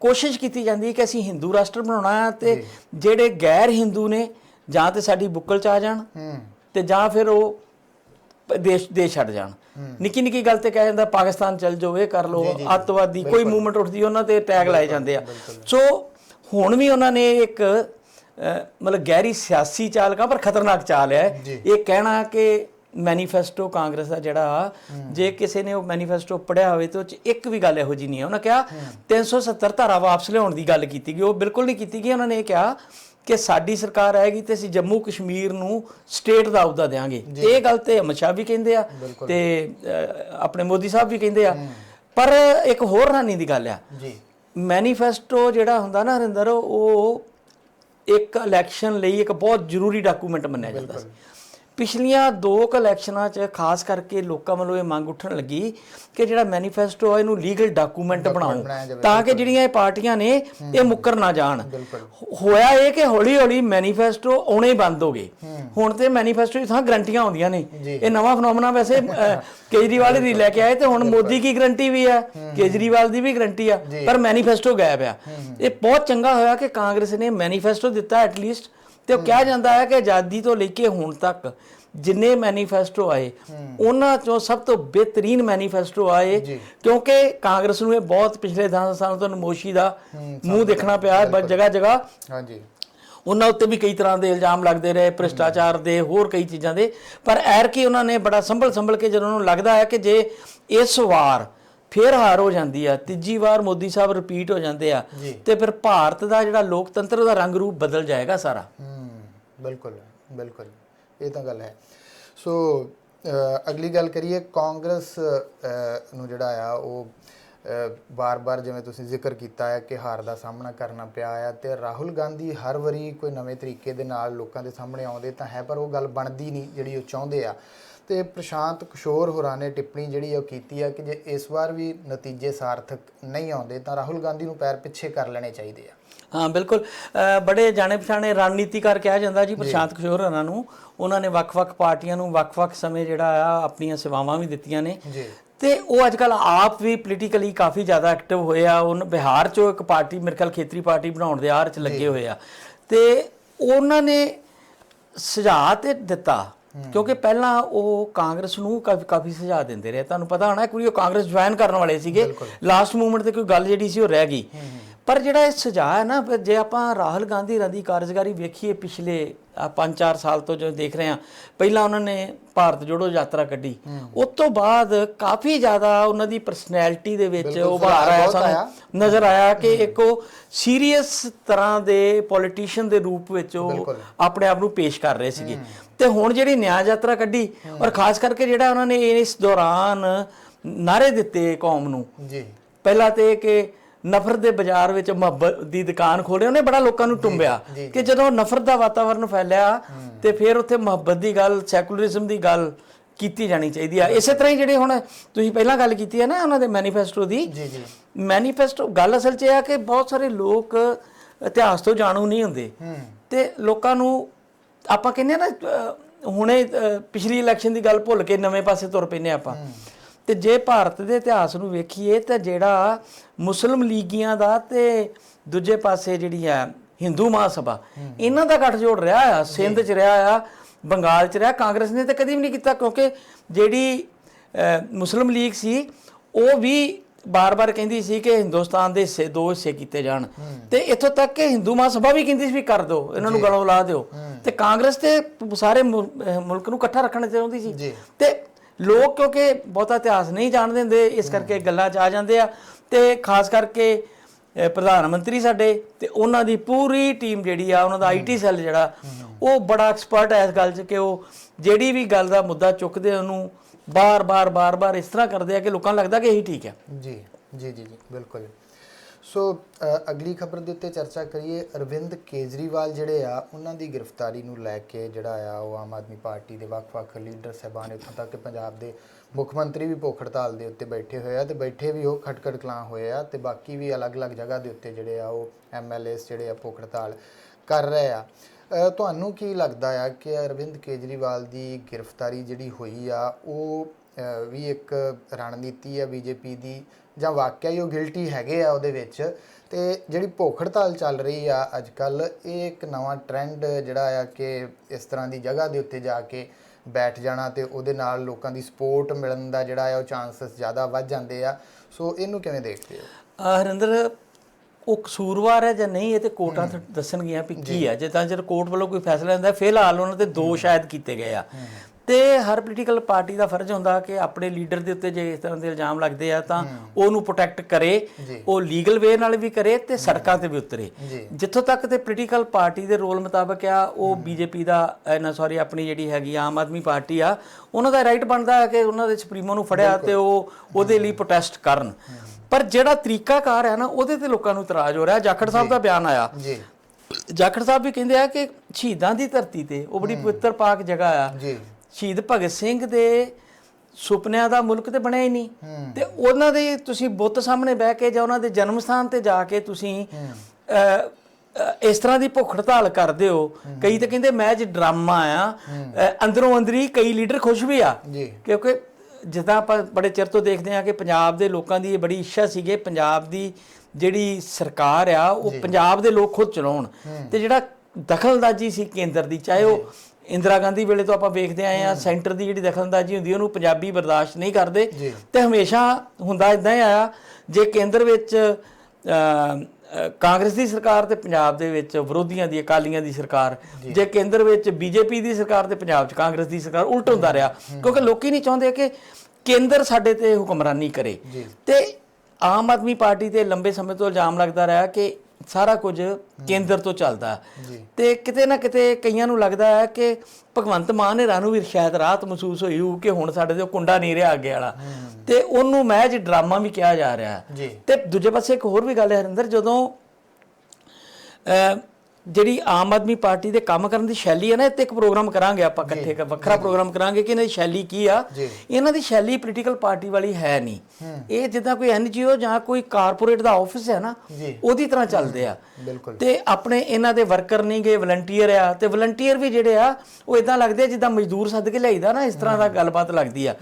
ਕੋਸ਼ਿਸ਼ ਕੀਤੀ ਜਾਂਦੀ ਹੈ ਕਿ ਅਸੀਂ ਹਿੰਦੂ ਰਾਸ਼ਟਰ ਬਣਾਉਣਾ ਹੈ ਤੇ ਜਿਹੜੇ ਗੈਰ ਹਿੰਦੂ ਨੇ ਜਾਂ ਤੇ ਸਾਡੀ ਬੁੱਕਲ ਚ ਆ ਜਾਣ ਤੇ ਜਾਂ ਫਿਰ ਉਹ ਦੇਸ਼ ਦੇਸ਼ ਛੱਡ ਜਾਣ। ਨਿੱਕੀ ਨਿੱਕੀ ਗੱਲ ਤੇ ਕਹਿ ਜਾਂਦਾ ਪਾਕਿਸਤਾਨ ਚੱਲ ਜਾਓ ਇਹ ਕਰ ਲਓ ਅੱਤਵਾਦੀ ਕੋਈ ਮੂਵਮੈਂਟ ਉੱਠਦੀ ਉਹਨਾਂ ਤੇ ਟੈਗ ਲਾਏ ਜਾਂਦੇ ਆ। ਸੋ ਹੁਣ ਵੀ ਉਹਨਾਂ ਨੇ ਇੱਕ ਮਤਲਬ ਗਹਿਰੀ ਸਿਆਸੀ ਚਾਲ ਕਾ ਪਰ ਖਤਰਨਾਕ ਚਾਲ ਹੈ। ਇਹ ਕਹਿਣਾ ਕਿ ਮੈਨੀਫੈਸਟੋ ਕਾਂਗਰਸ ਦਾ ਜਿਹੜਾ ਜੇ ਕਿਸੇ ਨੇ ਉਹ ਮੈਨੀਫੈਸਟੋ ਪੜਿਆ ਹੋਵੇ ਤੇ ਉਹ ਚ ਇੱਕ ਵੀ ਗੱਲ ਇਹੋ ਜੀ ਨਹੀਂ ਹੈ। ਉਹਨਾਂ ਕਿਹਾ 370 ਧਾਰਾ ਵਾਪਸ ਲਿਆਉਣ ਦੀ ਗੱਲ ਕੀਤੀ ਗਈ। ਉਹ ਬਿਲਕੁਲ ਨਹੀਂ ਕੀਤੀ ਗਈ। ਉਹਨਾਂ ਨੇ ਇਹ ਕਿਹਾ ਕਿ ਸਾਡੀ ਸਰਕਾਰ ਆਏਗੀ ਤੇ ਅਸੀਂ ਜੰਮੂ ਕਸ਼ਮੀਰ ਨੂੰ ਸਟੇਟ ਦਾ ਅਹੁਦਾ ਦੇਵਾਂਗੇ ਇਹ ਗੱਲ ਤੇ ਅਮਿਤ ਸ਼ਾਹ ਵੀ ਕਹਿੰਦੇ ਆ ਤੇ ਆਪਣੇ ਮੋਦੀ ਸਾਹਿਬ ਵੀ ਕਹਿੰਦੇ ਆ। ਪਰ ਇੱਕ ਹੋਰ ਹੈਰਾਨੀ ਦੀ ਗੱਲ ਆ। ਜੀ। ਮੈਨੀਫੈਸਟੋ ਜਿਹੜਾ ਹੁੰਦਾ ਨਾ ਹਰਿੰਦਰ ਉਹ ਇੱਕ ਇਲੈਕਸ਼ਨ ਲਈ ਇੱਕ ਬਹੁਤ ਜ਼ਰੂਰੀ ਡਾਕੂਮੈਂਟ ਮੰਨਿਆ ਜਾਂਦਾ ਸੀ। ਪਿਛਲੀਆਂ ਦੋ ਕੁ ਇਲੈਕਸ਼ਨਾਂ 'ਚ ਖਾਸ ਕਰਕੇ ਲੋਕਾਂ ਵੱਲੋਂ ਇਹ ਮੰਗ ਉੱਠਣ ਲੱਗੀ ਕਿ ਜਿਹੜਾ ਮੈਨੀਫੈਸਟੋ ਹੈ ਇਹਨੂੰ ਲੀਗਲ ਡਾਕੂਮੈਂਟ ਬਣਾਓ ਤਾਂ ਕਿ ਜਿਹੜੀਆਂ ਇਹ ਪਾਰਟੀਆਂ ਨੇ ਇਹ ਮੁੱਕਰ ਨਾ ਜਾਣ। ਹੋ- ਹੋਇਆ ਇਹ ਕਿ ਹੌਲੀ ਹੌਲੀ ਮੈਨੀਫੈਸਟੋ ਆਉਣੇ ਹੀ ਬੰਦ ਹੋ ਗਏ। ਹੁਣ ਤੇ ਮੈਨੀਫੈਸਟੋ ਦੀ ਥਾਂ ਗਰੰਟੀਆਂ ਆਉਂਦੀਆਂ ਨੇ। ਇਹ ਨਵਾਂ ਫਨੋਮਨਾ ਵੈਸੇ ਕੇਜਰੀਵਾਲ ਦੀ ਲੈ ਕੇ ਆਏ ਤੇ ਹੁਣ ਮੋਦੀ ਕੀ ਗਰੰਟੀ ਵੀ ਹੈ। ਕੇਜਰੀਵਾਲ ਦੀ ਵੀ ਗਰੰਟੀ ਆ ਪਰ ਮੈਨੀਫੈਸਟੋ ਗਾਇਬ ਆ। ਇਹ ਬਹੁਤ ਚੰਗਾ ਹੋਇਆ ਕਿ ਕਾਂਗਰਸ ਨੇ ਮੈਨੀਫੈਸਟੋ ਦਿੱਤਾ ਐਟਲੀਸਟ ਤੇ ਉਹ ਕਿਹਾ ਜਾਂਦਾ ਹੈ ਕਿ ਆਜ਼ਾਦੀ ਤੋਂ ਲੈ ਕੇ ਹੁਣ ਤੱਕ ਜਿੰਨੇ ਮੈਨੀਫੈਸਟੋ ਆਏ ਉਹਨਾਂ ਚੋਂ ਸਭ ਤੋਂ ਬਿਹਤਰੀਨ ਮੈਨੀਫੈਸਟੋ ਆਏ। ਕਿਉਂਕਿ ਕਾਂਗਰਸ ਨੂੰ ਇਹ ਬਹੁਤ ਪਿਛਲੇ 10 ਸਾਲਾਂ ਤੋਂ ਨਮੋਸ਼ੀ ਦਾ ਮੂੰਹ ਦੇਖਣਾ ਪਿਆ ਜਗ੍ਹਾ ਜਗ੍ਹਾ ਹਾਂਜੀ। ਉਹਨਾਂ ਉੱਤੇ ਵੀ ਕਈ ਤਰ੍ਹਾਂ ਦੇ ਇਲਜ਼ਾਮ ਲੱਗਦੇ ਰਹੇ ਭ੍ਰਿਸ਼ਟਾਚਾਰ ਦੇ ਹੋਰ ਕਈ ਚੀਜ਼ਾਂ ਦੇ। ਪਰ ਐਰ ਕੀ ਉਹਨਾਂ ਨੇ ਬੜਾ ਸੰਭਲ ਸੰਭਲ ਕੇ ਜਦੋਂ ਉਹਨੂੰ ਲੱਗਦਾ ਹੈ ਕਿ ਜੇ ਇਸ ਵਾਰ ਫੇਰ ਹਾਰ ਹੋ ਜਾਂਦੀ ਆ ਤੀਜੀ ਵਾਰ ਮੋਦੀ ਸਾਹਿਬ ਰਿਪੀਟ ਹੋ ਜਾਂਦੇ ਆ। ਤੇ ਫਿਰ ਭਾਰਤ ਦਾ ਜਿਹੜਾ ਲੋਕਤੰਤਰ ਦਾ ਰੰਗ ਰੂਪ ਬਦਲ ਜਾਏਗਾ ਸਾਰਾ। ਬਿਲਕੁਲ ਬਿਲਕੁਲ। ਇਹ ਤਾਂ ਗੱਲ ਹੈ। ਸੋ ਅਗਲੀ ਗੱਲ ਕਰੀਏ ਕਾਂਗਰਸ ਨੂੰ ਜਿਹੜਾ ਆ, ਉਹ ਬਾਰ-ਬਾਰ ਜਿਵੇਂ ਤੁਸੀਂ ਜ਼ਿਕਰ ਕੀਤਾ ਹੈ ਕਿ ਹਾਰ ਦਾ ਸਾਹਮਣਾ ਕਰਨਾ ਪਿਆ ਆ ਤੇ ਰਾਹੁਲ ਗਾਂਧੀ ਹਰ ਵਾਰੀ ਕੋਈ ਨਵੇਂ ਤਰੀਕੇ ਦੇ ਨਾਲ ਲੋਕਾਂ ਦੇ ਸਾਹਮਣੇ ਆਉਂਦੇ ਤਾਂ ਹੈ, ਪਰ ਉਹ ਗੱਲ ਬਣਦੀ ਨਹੀਂ ਜਿਹੜੀ ਉਹ ਚਾਹੁੰਦੇ ਆ। ਤੇ ਪ੍ਰਸ਼ਾਂਤ ਕਿਸ਼ੋਰ ਹੋਰਾਂ ਨੇ ਟਿੱਪਣੀ ਜਿਹੜੀ ਉਹ ਕੀਤੀ ਆ ਕਿ ਜੇ ਇਸ ਵਾਰ ਵੀ ਨਤੀਜੇ ਸਾਰਥਕ ਨਹੀਂ ਆਉਂਦੇ ਤਾਂ ਰਾਹੁਲ ਗਾਂਧੀ ਨੂੰ ਪੈਰ ਪਿੱਛੇ ਕਰ ਲੈਣੇ ਚਾਹੀਦੇ ਆ। ਹਾਂ ਬਿਲਕੁਲ। ਬੜੇ ਜਾਣੇ ਪਛਾਣੇ ਰਣਨੀਤੀਕਾਰ ਕਿਹਾ ਜਾਂਦਾ ਜੀ ਪ੍ਰਸ਼ਾਂਤ ਕਿਸ਼ੋਰ ਹੋਰਾਂ ਨੂੰ। ਉਹਨਾਂ ਨੇ ਵੱਖ-ਵੱਖ ਪਾਰਟੀਆਂ ਨੂੰ ਵੱਖ-ਵੱਖ ਸਮੇਂ ਜਿਹੜਾ ਆ ਆਪਣੀਆਂ ਸੇਵਾਵਾਂ ਵੀ ਦਿੱਤੀਆਂ ਨੇ। ਜੀ। ਤੇ ਉਹ ਅੱਜ ਕੱਲ ਆਪ ਵੀ ਪੋਲੀਟੀਕਲੀ ਕਾਫੀ ਜ਼ਿਆਦਾ ਐਕਟਿਵ ਹੋਏ ਆ। ਉਹਨ ਬਿਹਾਰ ਚੋਂ ਇੱਕ ਪਾਰਟੀ ਮੇਰੇ ਖਿਆਲ ਖੇਤਰੀ ਪਾਰਟੀ ਬਣਾਉਣ ਦੇ ਆਰ ਚ ਲੱਗੇ ਹੋਏ ਆ। ਤੇ ਉਹਨਾਂ ਨੇ ਸੁਝਾਅ ਤੇ ਦਿੱਤਾ। ਕਿਉਂਕਿ ਪਹਿਲਾਂ ਉਹ ਕਾਂਗਰਸ ਨੂੰ ਕਾਫੀ ਕਾਫੀ ਸੁਝਾਅ ਦਿੰਦੇ ਰਹੇ। ਤੁਹਾਨੂੰ ਪਤਾ ਹੋਣਾ ਕਿ ਉਹ ਕਾਂਗਰਸ ਜੁਆਇਨ ਕਰਨ ਵਾਲੇ ਸੀਗੇ। ਲਾਸਟ ਮੂਮੈਂਟ ਤੇ ਕੋਈ ਗੱਲ ਜਿਹੜੀ ਸੀ ਉਹ ਰਹਿ ਗਈ। ਪਰ ਜਿਹੜਾ ਇਹ ਸੁਝਾਅ ਹੈ ਨਾ ਜੇ ਆਪਾਂ ਰਾਹੁਲ ਗਾਂਧੀ ਦੀ ਕਾਰਜਕਾਰੀ ਵੇਖੀਏ ਪਿਛਲੇ 5-4 ਸਾਲ ਤੋਂ ਜੋ ਦੇਖ ਰਹੇ ਹਾਂ ਪਹਿਲਾਂ ਉਹਨਾਂ ਨੇ ਭਾਰਤ ਜੋੜੋ ਯਾਤਰਾ ਕੱਢੀ। ਉਸ ਤੋਂ ਬਾਅਦ ਕਾਫੀ ਜ਼ਿਆਦਾ ਉਹਨਾਂ ਦੀ ਪਰਸਨੈਲਿਟੀ ਦੇ ਵਿੱਚ ਉਭਾਰ ਆਇਆ। ਸਾਨੂੰ ਨਜ਼ਰ ਆਇਆ ਕਿ ਇੱਕ ਉਹ ਸੀਰੀਅਸ ਤਰ੍ਹਾਂ ਦੇ ਪੋਲੀਟੀਸ਼ੀਅਨ ਦੇ ਰੂਪ ਵਿੱਚ ਉਹ। ਆਪਣੇ ਆਪ ਨੂੰ ਪੇਸ਼ ਕਰ ਰਹੇ ਸੀਗੇ। ਤੇ ਹੁਣ ਜਿਹੜੀ ਨਿਆਂ ਯਾਤਰਾ ਕੱਢੀ ਔਰ ਖਾਸ ਕਰਕੇ ਜਿਹੜਾ ਉਹਨਾਂ ਨੇ ਇਸ ਦੌਰਾਨ ਨਾਰੇ ਦਿੱਤੇ ਕੌਮ ਨੂੰ। ਜੀ। ਪਹਿਲਾਂ ਤੇ ਕਿ ਨਫ਼ਰਤ ਦੇ ਬਾਜ਼ਾਰ ਵਿੱਚ ਮੁਹੱਬਤ ਦੀ ਦੁਕਾਨ ਖੋਲੇ ਉਹਨੇ ਬੜਾ ਲੋਕਾਂ ਨੂੰ ਟੁੰਬਿਆ ਕਿ ਜਦੋਂ ਨਫ਼ਰਤ ਦਾ ਵਾਤਾਵਰਣ ਫੈਲਿਆ ਤੇ ਫਿਰ ਉੱਥੇ ਮੁਹੱਬਤ ਦੀ ਗੱਲ ਸੈਕੂਲਰਿਜ਼ਮ ਦੀ ਗੱਲ ਕੀਤੀ ਜਾਣੀ ਚਾਹੀਦੀ ਆ। ਇਸੇ ਤਰ੍ਹਾਂ ਹੀ ਜਿਹੜੇ ਹੁਣ ਤੁਸੀਂ ਪਹਿਲਾਂ ਗੱਲ ਕੀਤੀ ਹੈ ਨਾ ਉਹਨਾਂ ਦੇ ਮੈਨੀਫੈਸਟੋ ਦੀ। ਜੀ ਜੀ। ਮੈਨੀਫੈਸਟੋ ਗੱਲ ਅਸਲ 'ਚ ਇਹ ਆ ਕਿ ਬਹੁਤ ਸਾਰੇ ਲੋਕ ਇਤਿਹਾਸ ਤੋਂ ਜਾਣੂ ਨਹੀਂ ਹੁੰਦੇ। ਤੇ ਲੋਕਾਂ ਨੂੰ ਆਪਾਂ ਕਹਿੰਦੇ ਆ ਨਾ ਹੁਣੇ ਪਿਛਲੀ ਇਲੈਕਸ਼ਨ ਦੀ ਗੱਲ ਭੁੱਲ ਕੇ ਨਵੇਂ ਪਾਸੇ ਤੁਰ ਪੈਨੇ ਆਪਾਂ। ਤੇ ਜੇ ਭਾਰਤ ਦੇ ਇਤਿਹਾਸ ਨੂੰ ਵੇਖੀਏ ਤਾਂ ਜਿਹੜਾ ਮੁਸਲਮ ਲੀਗੀਆਂ ਦਾ ਤੇ ਦੂਜੇ ਪਾਸੇ ਜਿਹੜੀ ਹੈ ਹਿੰਦੂ ਮਹਾਸਭਾ ਇਹਨਾਂ ਦਾ ਗੱਠਜੋੜ ਰਿਹਾ ਆ ਸਿੰਧ 'ਚ ਰਿਹਾ ਆ ਬੰਗਾਲ 'ਚ ਰਿਹਾ ਕਾਂਗਰਸ ਨੇ ਤਾਂ ਕਦੀ ਵੀ ਨਹੀਂ ਕੀਤਾ ਕਿਉਂਕਿ ਜਿਹੜੀ ਮੁਸਲਿਮ ਲੀਗ ਸੀ ਉਹ ਵੀ ਬਾਰ-ਬਾਰ ਕਹਿੰਦੀ ਸੀ ਕਿ ਹਿੰਦੁਸਤਾਨ ਦੇ ਹਿੱਸੇ ਦੋ ਹਿੱਸੇ ਕੀਤੇ ਜਾਣ। ਤੇ ਇੱਥੋਂ ਤੱਕ ਕਿ ਹਿੰਦੂ ਮਹਾਸਭਾ ਵੀ ਕਹਿੰਦੀ ਸੀ ਵੀ ਕਰ ਦਿਓ ਇਹਨਾਂ ਨੂੰ ਗਲੋਂ ਲਾ ਦਿਓ। ਤੇ ਕਾਂਗਰਸ ਤੇ ਸਾਰੇ ਮੁਲਕ ਨੂੰ ਇਕੱਠਾ ਰੱਖਣਾ ਚਾਹੁੰਦੀ ਸੀ। ਤੇ ਲੋਕ ਕਿਉਂਕਿ ਬਹੁਤਾ ਇਤਿਹਾਸ ਨਹੀਂ ਜਾਣਦੇ ਹੁੰਦੇ ਇਸ ਕਰਕੇ ਗੱਲਾਂ 'ਚ ਆ ਜਾਂਦੇ ਆ। ਤੇ ਖਾਸ ਕਰਕੇ ਪ੍ਰਧਾਨ ਮੰਤਰੀ ਸਾਡੇ ਤੇ ਉਹਨਾਂ ਦੀ ਪੂਰੀ ਟੀਮ ਜਿਹੜੀ ਆ ਉਹਨਾਂ ਦਾ ਆਈਟੀ ਸੈੱਲ ਜਿਹੜਾ ਉਹ ਬੜਾ ਐਕਸਪਰਟ ਹੈ ਇਸ ਗੱਲ 'ਚ ਕਿ ਉਹ ਜਿਹੜੀ ਵੀ ਗੱਲ ਦਾ ਮੁੱਦਾ ਚੁੱਕਦੇ ਉਹਨੂੰ ਬਾਰ-ਬਾਰ ਬਾਰ-ਬਾਰ ਇਸ ਤਰ੍ਹਾਂ ਕਰਦੇ ਆ ਕਿ ਲੋਕਾਂ ਨੂੰ ਲੱਗਦਾ ਕਿ ਇਹੀ ਠੀਕ ਹੈ। ਜੀ ਜੀ ਜੀ ਬਿਲਕੁਲ। ਸੋ ਅਗਲੀ ਖਬਰ ਦੇ ਉੱਤੇ ਚਰਚਾ ਕਰੀਏ। ਅਰਵਿੰਦ ਕੇਜਰੀਵਾਲ ਜਿਹੜੇ ਆ, ਉਹਨਾਂ ਦੀ ਗ੍ਰਿਫਤਾਰੀ ਨੂੰ ਲੈ ਕੇ ਜਿਹੜਾ ਆ, ਉਹ ਆਮ ਆਦਮੀ ਪਾਰਟੀ ਦੇ ਵੱਖ-ਵੱਖ ਲੀਡਰ ਸਹਿਬਾਨ ਇੱਥੋਂ ਤੱਕ ਕਿ ਪੰਜਾਬ ਦੇ ਮੁੱਖ ਮੰਤਰੀ ਵੀ ਭੁੱਖ ਹੜਤਾਲ ਦੇ ਉੱਤੇ ਬੈਠੇ ਹੋਏ ਆ ਤੇ ਬੈਠੇ ਵੀ ਉਹ ਖਟਖਟ ਕਲਾਂ ਹੋਏ ਆ ਤੇ ਬਾਕੀ ਵੀ ਅਲੱਗ-ਅਲੱਗ ਜਗ੍ਹਾ ਦੇ ਉੱਤੇ ਜਿਹੜੇ ਆ, ਉਹ ਐਮਐਲਏਸ ਜਿਹੜੇ ਆ, ਭੁੱਖ ਹੜਤਾਲ ਕਰ ਰਹੇ ਆ। ਤੁਹਾਨੂੰ ਕੀ ਲੱਗਦਾ ਆ ਕਿ ਅਰਵਿੰਦ ਕੇਜਰੀਵਾਲ ਦੀ ਗ੍ਰਿਫਤਾਰੀ ਜਿਹੜੀ ਹੋਈ ਆ, ਉਹ ਵੀ ਇੱਕ ਰਣਨੀਤੀ ਆ ਬੀਜੇਪੀ ਦੀ ਜਾਂ ਵਾਕਿਆ ਹੀ ਉਹ ਗਿਲਟੀ ਹੈਗੇ ਆ ਉਹਦੇ ਵਿੱਚ। ਤੇ ਜਿਹੜੀ ਭੁੱਖ ਹੜਤਾਲ ਚੱਲ ਰਹੀ ਆ ਅੱਜ ਕੱਲ ਇਹ ਇੱਕ ਨਵਾਂ ਟ੍ਰੈਂਡ ਜਿਹੜਾ ਆ ਕਿ ਇਸ ਤਰ੍ਹਾਂ ਦੀ ਜਗ੍ਹਾ ਦੇ ਉੱਤੇ ਜਾ ਕੇ ਬੈਠ ਜਾਣਾ ਤੇ ਉਹਦੇ ਨਾਲ ਲੋਕਾਂ ਦੀ ਸਪੋਰਟ ਮਿਲਣ ਦਾ ਜਿਹੜਾ ਆ ਉਹ ਚਾਂਸਸ ਜ਼ਿਆਦਾ ਵੱਧ ਜਾਂਦੇ ਆ। ਸੋ ਇਹਨੂੰ ਕਿਵੇਂ ਦੇਖਦੇ ਹੋ? ਹਰਿੰਦਰ ਉਹ ਕਸੂਰਵਾਰ ਹੈ ਜਾਂ ਨਹੀਂ ਇਹ ਤੇ ਕੋਰਟਾਂ ਤੋਂ ਦੱਸਣਗੀਆਂ ਵੀ ਕੀ ਹੈ ਜੇ ਤਾਂ ਜਦ ਕੋਰਟ ਵੱਲੋਂ ਕੋਈ ਫੈਸਲਾ ਹੁੰਦਾ ਫਿਲਹਾਲ ਉਹਨਾਂ ਤੇ ਦੋ ਸ਼ਾਇਦ ਕੀਤੇ ਗਏ ਆ। ਤੇ ਹਰ ਪੋਲੀਟੀਕਲ ਪਾਰਟੀ ਦਾ ਫਰਜ਼ ਹੁੰਦਾ ਕਿ ਆਪਣੇ ਲੀਡਰ ਦੇ ਉੱਤੇ ਜੇ ਇਸ ਤਰ੍ਹਾਂ ਦੇ ਇਲਜ਼ਾਮ ਲੱਗਦੇ ਆ ਤਾਂ ਉਹਨੂੰ ਪ੍ਰੋਟੈਕਟ ਕਰੇ। ਉਹ ਲੀਗਲ ਵੇ ਨਾਲ ਵੀ ਕਰੇ ਤੇ ਸੜਕਾਂ ਤੇ ਵੀ ਉਤਰੇ। ਜਿੱਥੋਂ ਤੱਕ ਤੇ ਪੋਲੀਟੀਕਲ ਪਾਰਟੀ ਦੇ ਰੋਲ ਮੁਤਾਬਕ ਆ ਉਹ ਬੀਜੇਪੀ ਦਾ ਨਾ ਸੌਰੀ ਆਪਣੀ ਜਿਹੜੀ ਹੈਗੀ ਆਮ ਆਦਮੀ ਪਾਰਟੀ ਆ ਉਹਨਾਂ ਦਾ ਰਾਈਟ ਬਣਦਾ ਹੈ ਕਿ ਉਹਨਾਂ ਦੇ ਸੁਪਰੀਮੋ ਨੂੰ ਫੜਿਆ ਤੇ ਉਹ ਉਹਦੇ ਲਈ ਪ੍ਰੋਟੈਸਟ ਕਰਨ। ਪਰ ਜਿਹੜਾ ਤਰੀਕਾਕਾਰ ਹੈ ਨਾ ਉਹਦੇ ਤੇ ਲੋਕਾਂ ਨੂੰ ਇਤਰਾਜ਼ ਹੋ ਰਿਹਾ। ਜਾਖੜ ਸਾਹਿਬ ਦਾ ਬਿਆਨ ਆਇਆ। ਜੀ। ਜਾਖੜ ਸਾਹਿਬ ਵੀ ਕਹਿੰਦੇ ਆ ਕਿ ਸ਼ਹੀਦਾਂ ਦੀ ਧਰਤੀ ਤੇ ਉਹ ਬੜੀ ਪਵਿੱਤਰ ਪਾਕ ਜਗ੍ਹਾ ਆ। ਸ਼ਹੀਦ ਭਗਤ ਸਿੰਘ ਦੇ ਸੁਪਨਿਆਂ ਦਾ ਮੁਲਕ ਤੇ ਬਣਿਆ ਹੀ ਨਹੀਂ। ਤੇ ਉਹਨਾਂ ਦੇ ਤੁਸੀਂ ਬੁੱਤ ਸਾਹਮਣੇ ਬਹਿ ਕੇ ਜਾਂ ਉਹਨਾਂ ਦੇ ਜਨਮ ਸਥਾਨ ਤੇ ਜਾ ਕੇ ਤੁਸੀਂ ਇਸ ਤਰ੍ਹਾਂ ਦੀ ਭੁੱਖ ਹੜਤਾਲ ਕਰਦੇ ਹੋ। ਕਈ ਤਾਂ ਕਹਿੰਦੇ ਮੈਚ ਡਰਾਮਾ ਆ। ਅੰਦਰੋਂ ਅੰਦਰੀ ਕਈ ਲੀਡਰ ਖੁਸ਼ ਵੀ ਆ। ਕਿਉਂਕਿ ਜਿੱਦਾਂ ਆਪਾਂ ਬੜੇ ਚਿਰ ਤੋਂ ਦੇਖਦੇ ਆ ਕਿ ਪੰਜਾਬ ਦੇ ਲੋਕਾਂ ਦੀ ਇਹ ਬੜੀ ਇੱਛਾ ਸੀਗੇ ਪੰਜਾਬ ਦੀ ਜਿਹੜੀ ਸਰਕਾਰ ਆ ਉਹ ਪੰਜਾਬ ਦੇ ਲੋਕ ਖੁਦ ਚਲਾਉਣ। ਤੇ ਜਿਹੜਾ ਦਖਲਅੰਦਾਜ਼ੀ ਸੀ ਕੇਂਦਰ ਦੀ ਚਾਹੇ ਉਹ ਇੰਦਰਾ ਗਾਂਧੀ ਵੇਲੇ ਤੋਂ ਆਪਾਂ ਵੇਖਦੇ ਆਏ ਆ ਸੈਂਟਰ ਦੀ ਜਿਹੜੀ ਦਖਲਅੰਦਾਜ਼ੀ ਹੁੰਦੀ ਉਹਨੂੰ ਪੰਜਾਬੀ ਬਰਦਾਸ਼ਤ ਨਹੀਂ ਕਰਦੇ। ਤੇ ਹਮੇਸ਼ਾ ਹੁੰਦਾ ਇਦਾਂ ਹੀ ਆਇਆ ਜੇ ਕੇਂਦਰ ਵਿੱਚ ਕਾਂਗਰਸ ਦੀ ਸਰਕਾਰ ਤੇ ਪੰਜਾਬ ਦੇ ਵਿੱਚ ਵਿਰੋਧੀਆਂ ਦੀ ਅਕਾਲੀਆਂ ਦੀ ਸਰਕਾਰ ਜੇ। ਕੇਂਦਰ ਵਿੱਚ ਬੀਜੇਪੀ ਦੀ ਸਰਕਾਰ ਤੇ ਪੰਜਾਬ 'ਚ ਕਾਂਗਰਸ ਦੀ ਸਰਕਾਰ ਉਲਟ ਹੁੰਦਾ ਰਿਹਾ ਕਿਉਂਕਿ ਲੋਕੀ ਨਹੀਂ ਚਾਹੁੰਦੇ ਕਿ ਕੇਂਦਰ ਸਾਡੇ ਤੇ ਹੁਕਮਰਾਨੀ ਕਰੇ। ਤੇ ਆਮ ਆਦਮੀ ਪਾਰਟੀ ਤੇ ਲੰਬੇ ਸਮੇਂ ਤੋਂ ਇਲਜ਼ਾਮ ਲੱਗਦਾ ਰਿਹਾ ਕਿ ਸਾਰਾ ਕੁਝ ਕੇਂਦਰ ਤੋਂ ਚੱਲਦਾ। ਤੇ ਕਿਤੇ ਨਾ ਕਿਤੇ ਕਈਆਂ ਨੂੰ ਲੱਗਦਾ ਹੈ ਕਿ ਭਗਵੰਤ ਮਾਨ ਨੇ ਨੂੰ ਵੀ ਸ਼ਾਇਦ ਰਾਹਤ ਮਹਿਸੂਸ ਹੋਈ ਹੋਊ ਕਿ ਹੁਣ ਸਾਡੇ ਤੇ ਕੁੰਡਾ ਨਹੀਂ ਰਿਹਾ ਅੱਗੇ ਵਾਲਾ ਤੇ ਉਹਨੂੰ ਮਹਿਜ ਡਰਾਮਾ ਵੀ ਕਿਹਾ ਜਾ ਰਿਹਾ ਹੈ। ਤੇ ਦੂਜੇ ਪਾਸੇ ਇੱਕ ਹੋਰ ਵੀ ਗੱਲ ਹੈ ਹਰਿੰਦਰ ਜਦੋਂ ਜਿਹੜੀ ਆਮ ਆਦਮੀ ਪਾਰਟੀ ਦੇ ਕੰਮ ਕਰਨ ਦੀ ਸ਼ੈਲੀ ਹੈ ਨਾ ਇੱਥੇ ਇੱਕ ਪ੍ਰੋਗਰਾਮ ਕਰਾਂਗੇ ਆਪਾਂ ਇਕੱਠੇ ਇੱਕ ਵੱਖਰਾ ਪ੍ਰੋਗਰਾਮ ਕਰਾਂਗੇ ਕਿ ਇਹਨਾਂ ਦੀ ਸ਼ੈਲੀ ਕੀ ਆ। ਇਹਨਾਂ ਦੀ ਸ਼ੈਲੀ ਪੋਲੀਟੀਕਲ ਪਾਰਟੀ ਵਾਲੀ ਹੈ ਨਹੀਂ। ਇਹ ਜਿੱਦਾਂ ਕੋਈ ਐਨਜੀਓ ਜਾਂ ਕੋਈ ਕਾਰਪੋਰੇਟ ਦਾ ਆਫਿਸ ਹੈ ਨਾ। ਉਹਦੀ ਤਰ੍ਹਾਂ ਚੱਲਦੇ ਆ। ਤੇ ਆਪਣੇ ਇਹਨਾਂ ਦੇ ਵਰਕਰ ਨਹੀਂ ਗਏ ਵਲੰਟੀਅਰ ਆ ਤੇ ਵਲੰਟੀਅਰ ਵੀ ਜਿਹੜੇ ਆ ਉਹ ਇਦਾਂ ਲੱਗਦੇ ਆ ਜਿੱਦਾਂ ਮਜ਼ਦੂਰ ਸੱਦ ਕੇ ਲਿਆਈਦਾ ਨਾ ਇਸ ਤਰ੍ਹਾਂ ਦਾ ਗੱਲਬਾਤ ਲੱਗਦੀ ਆ।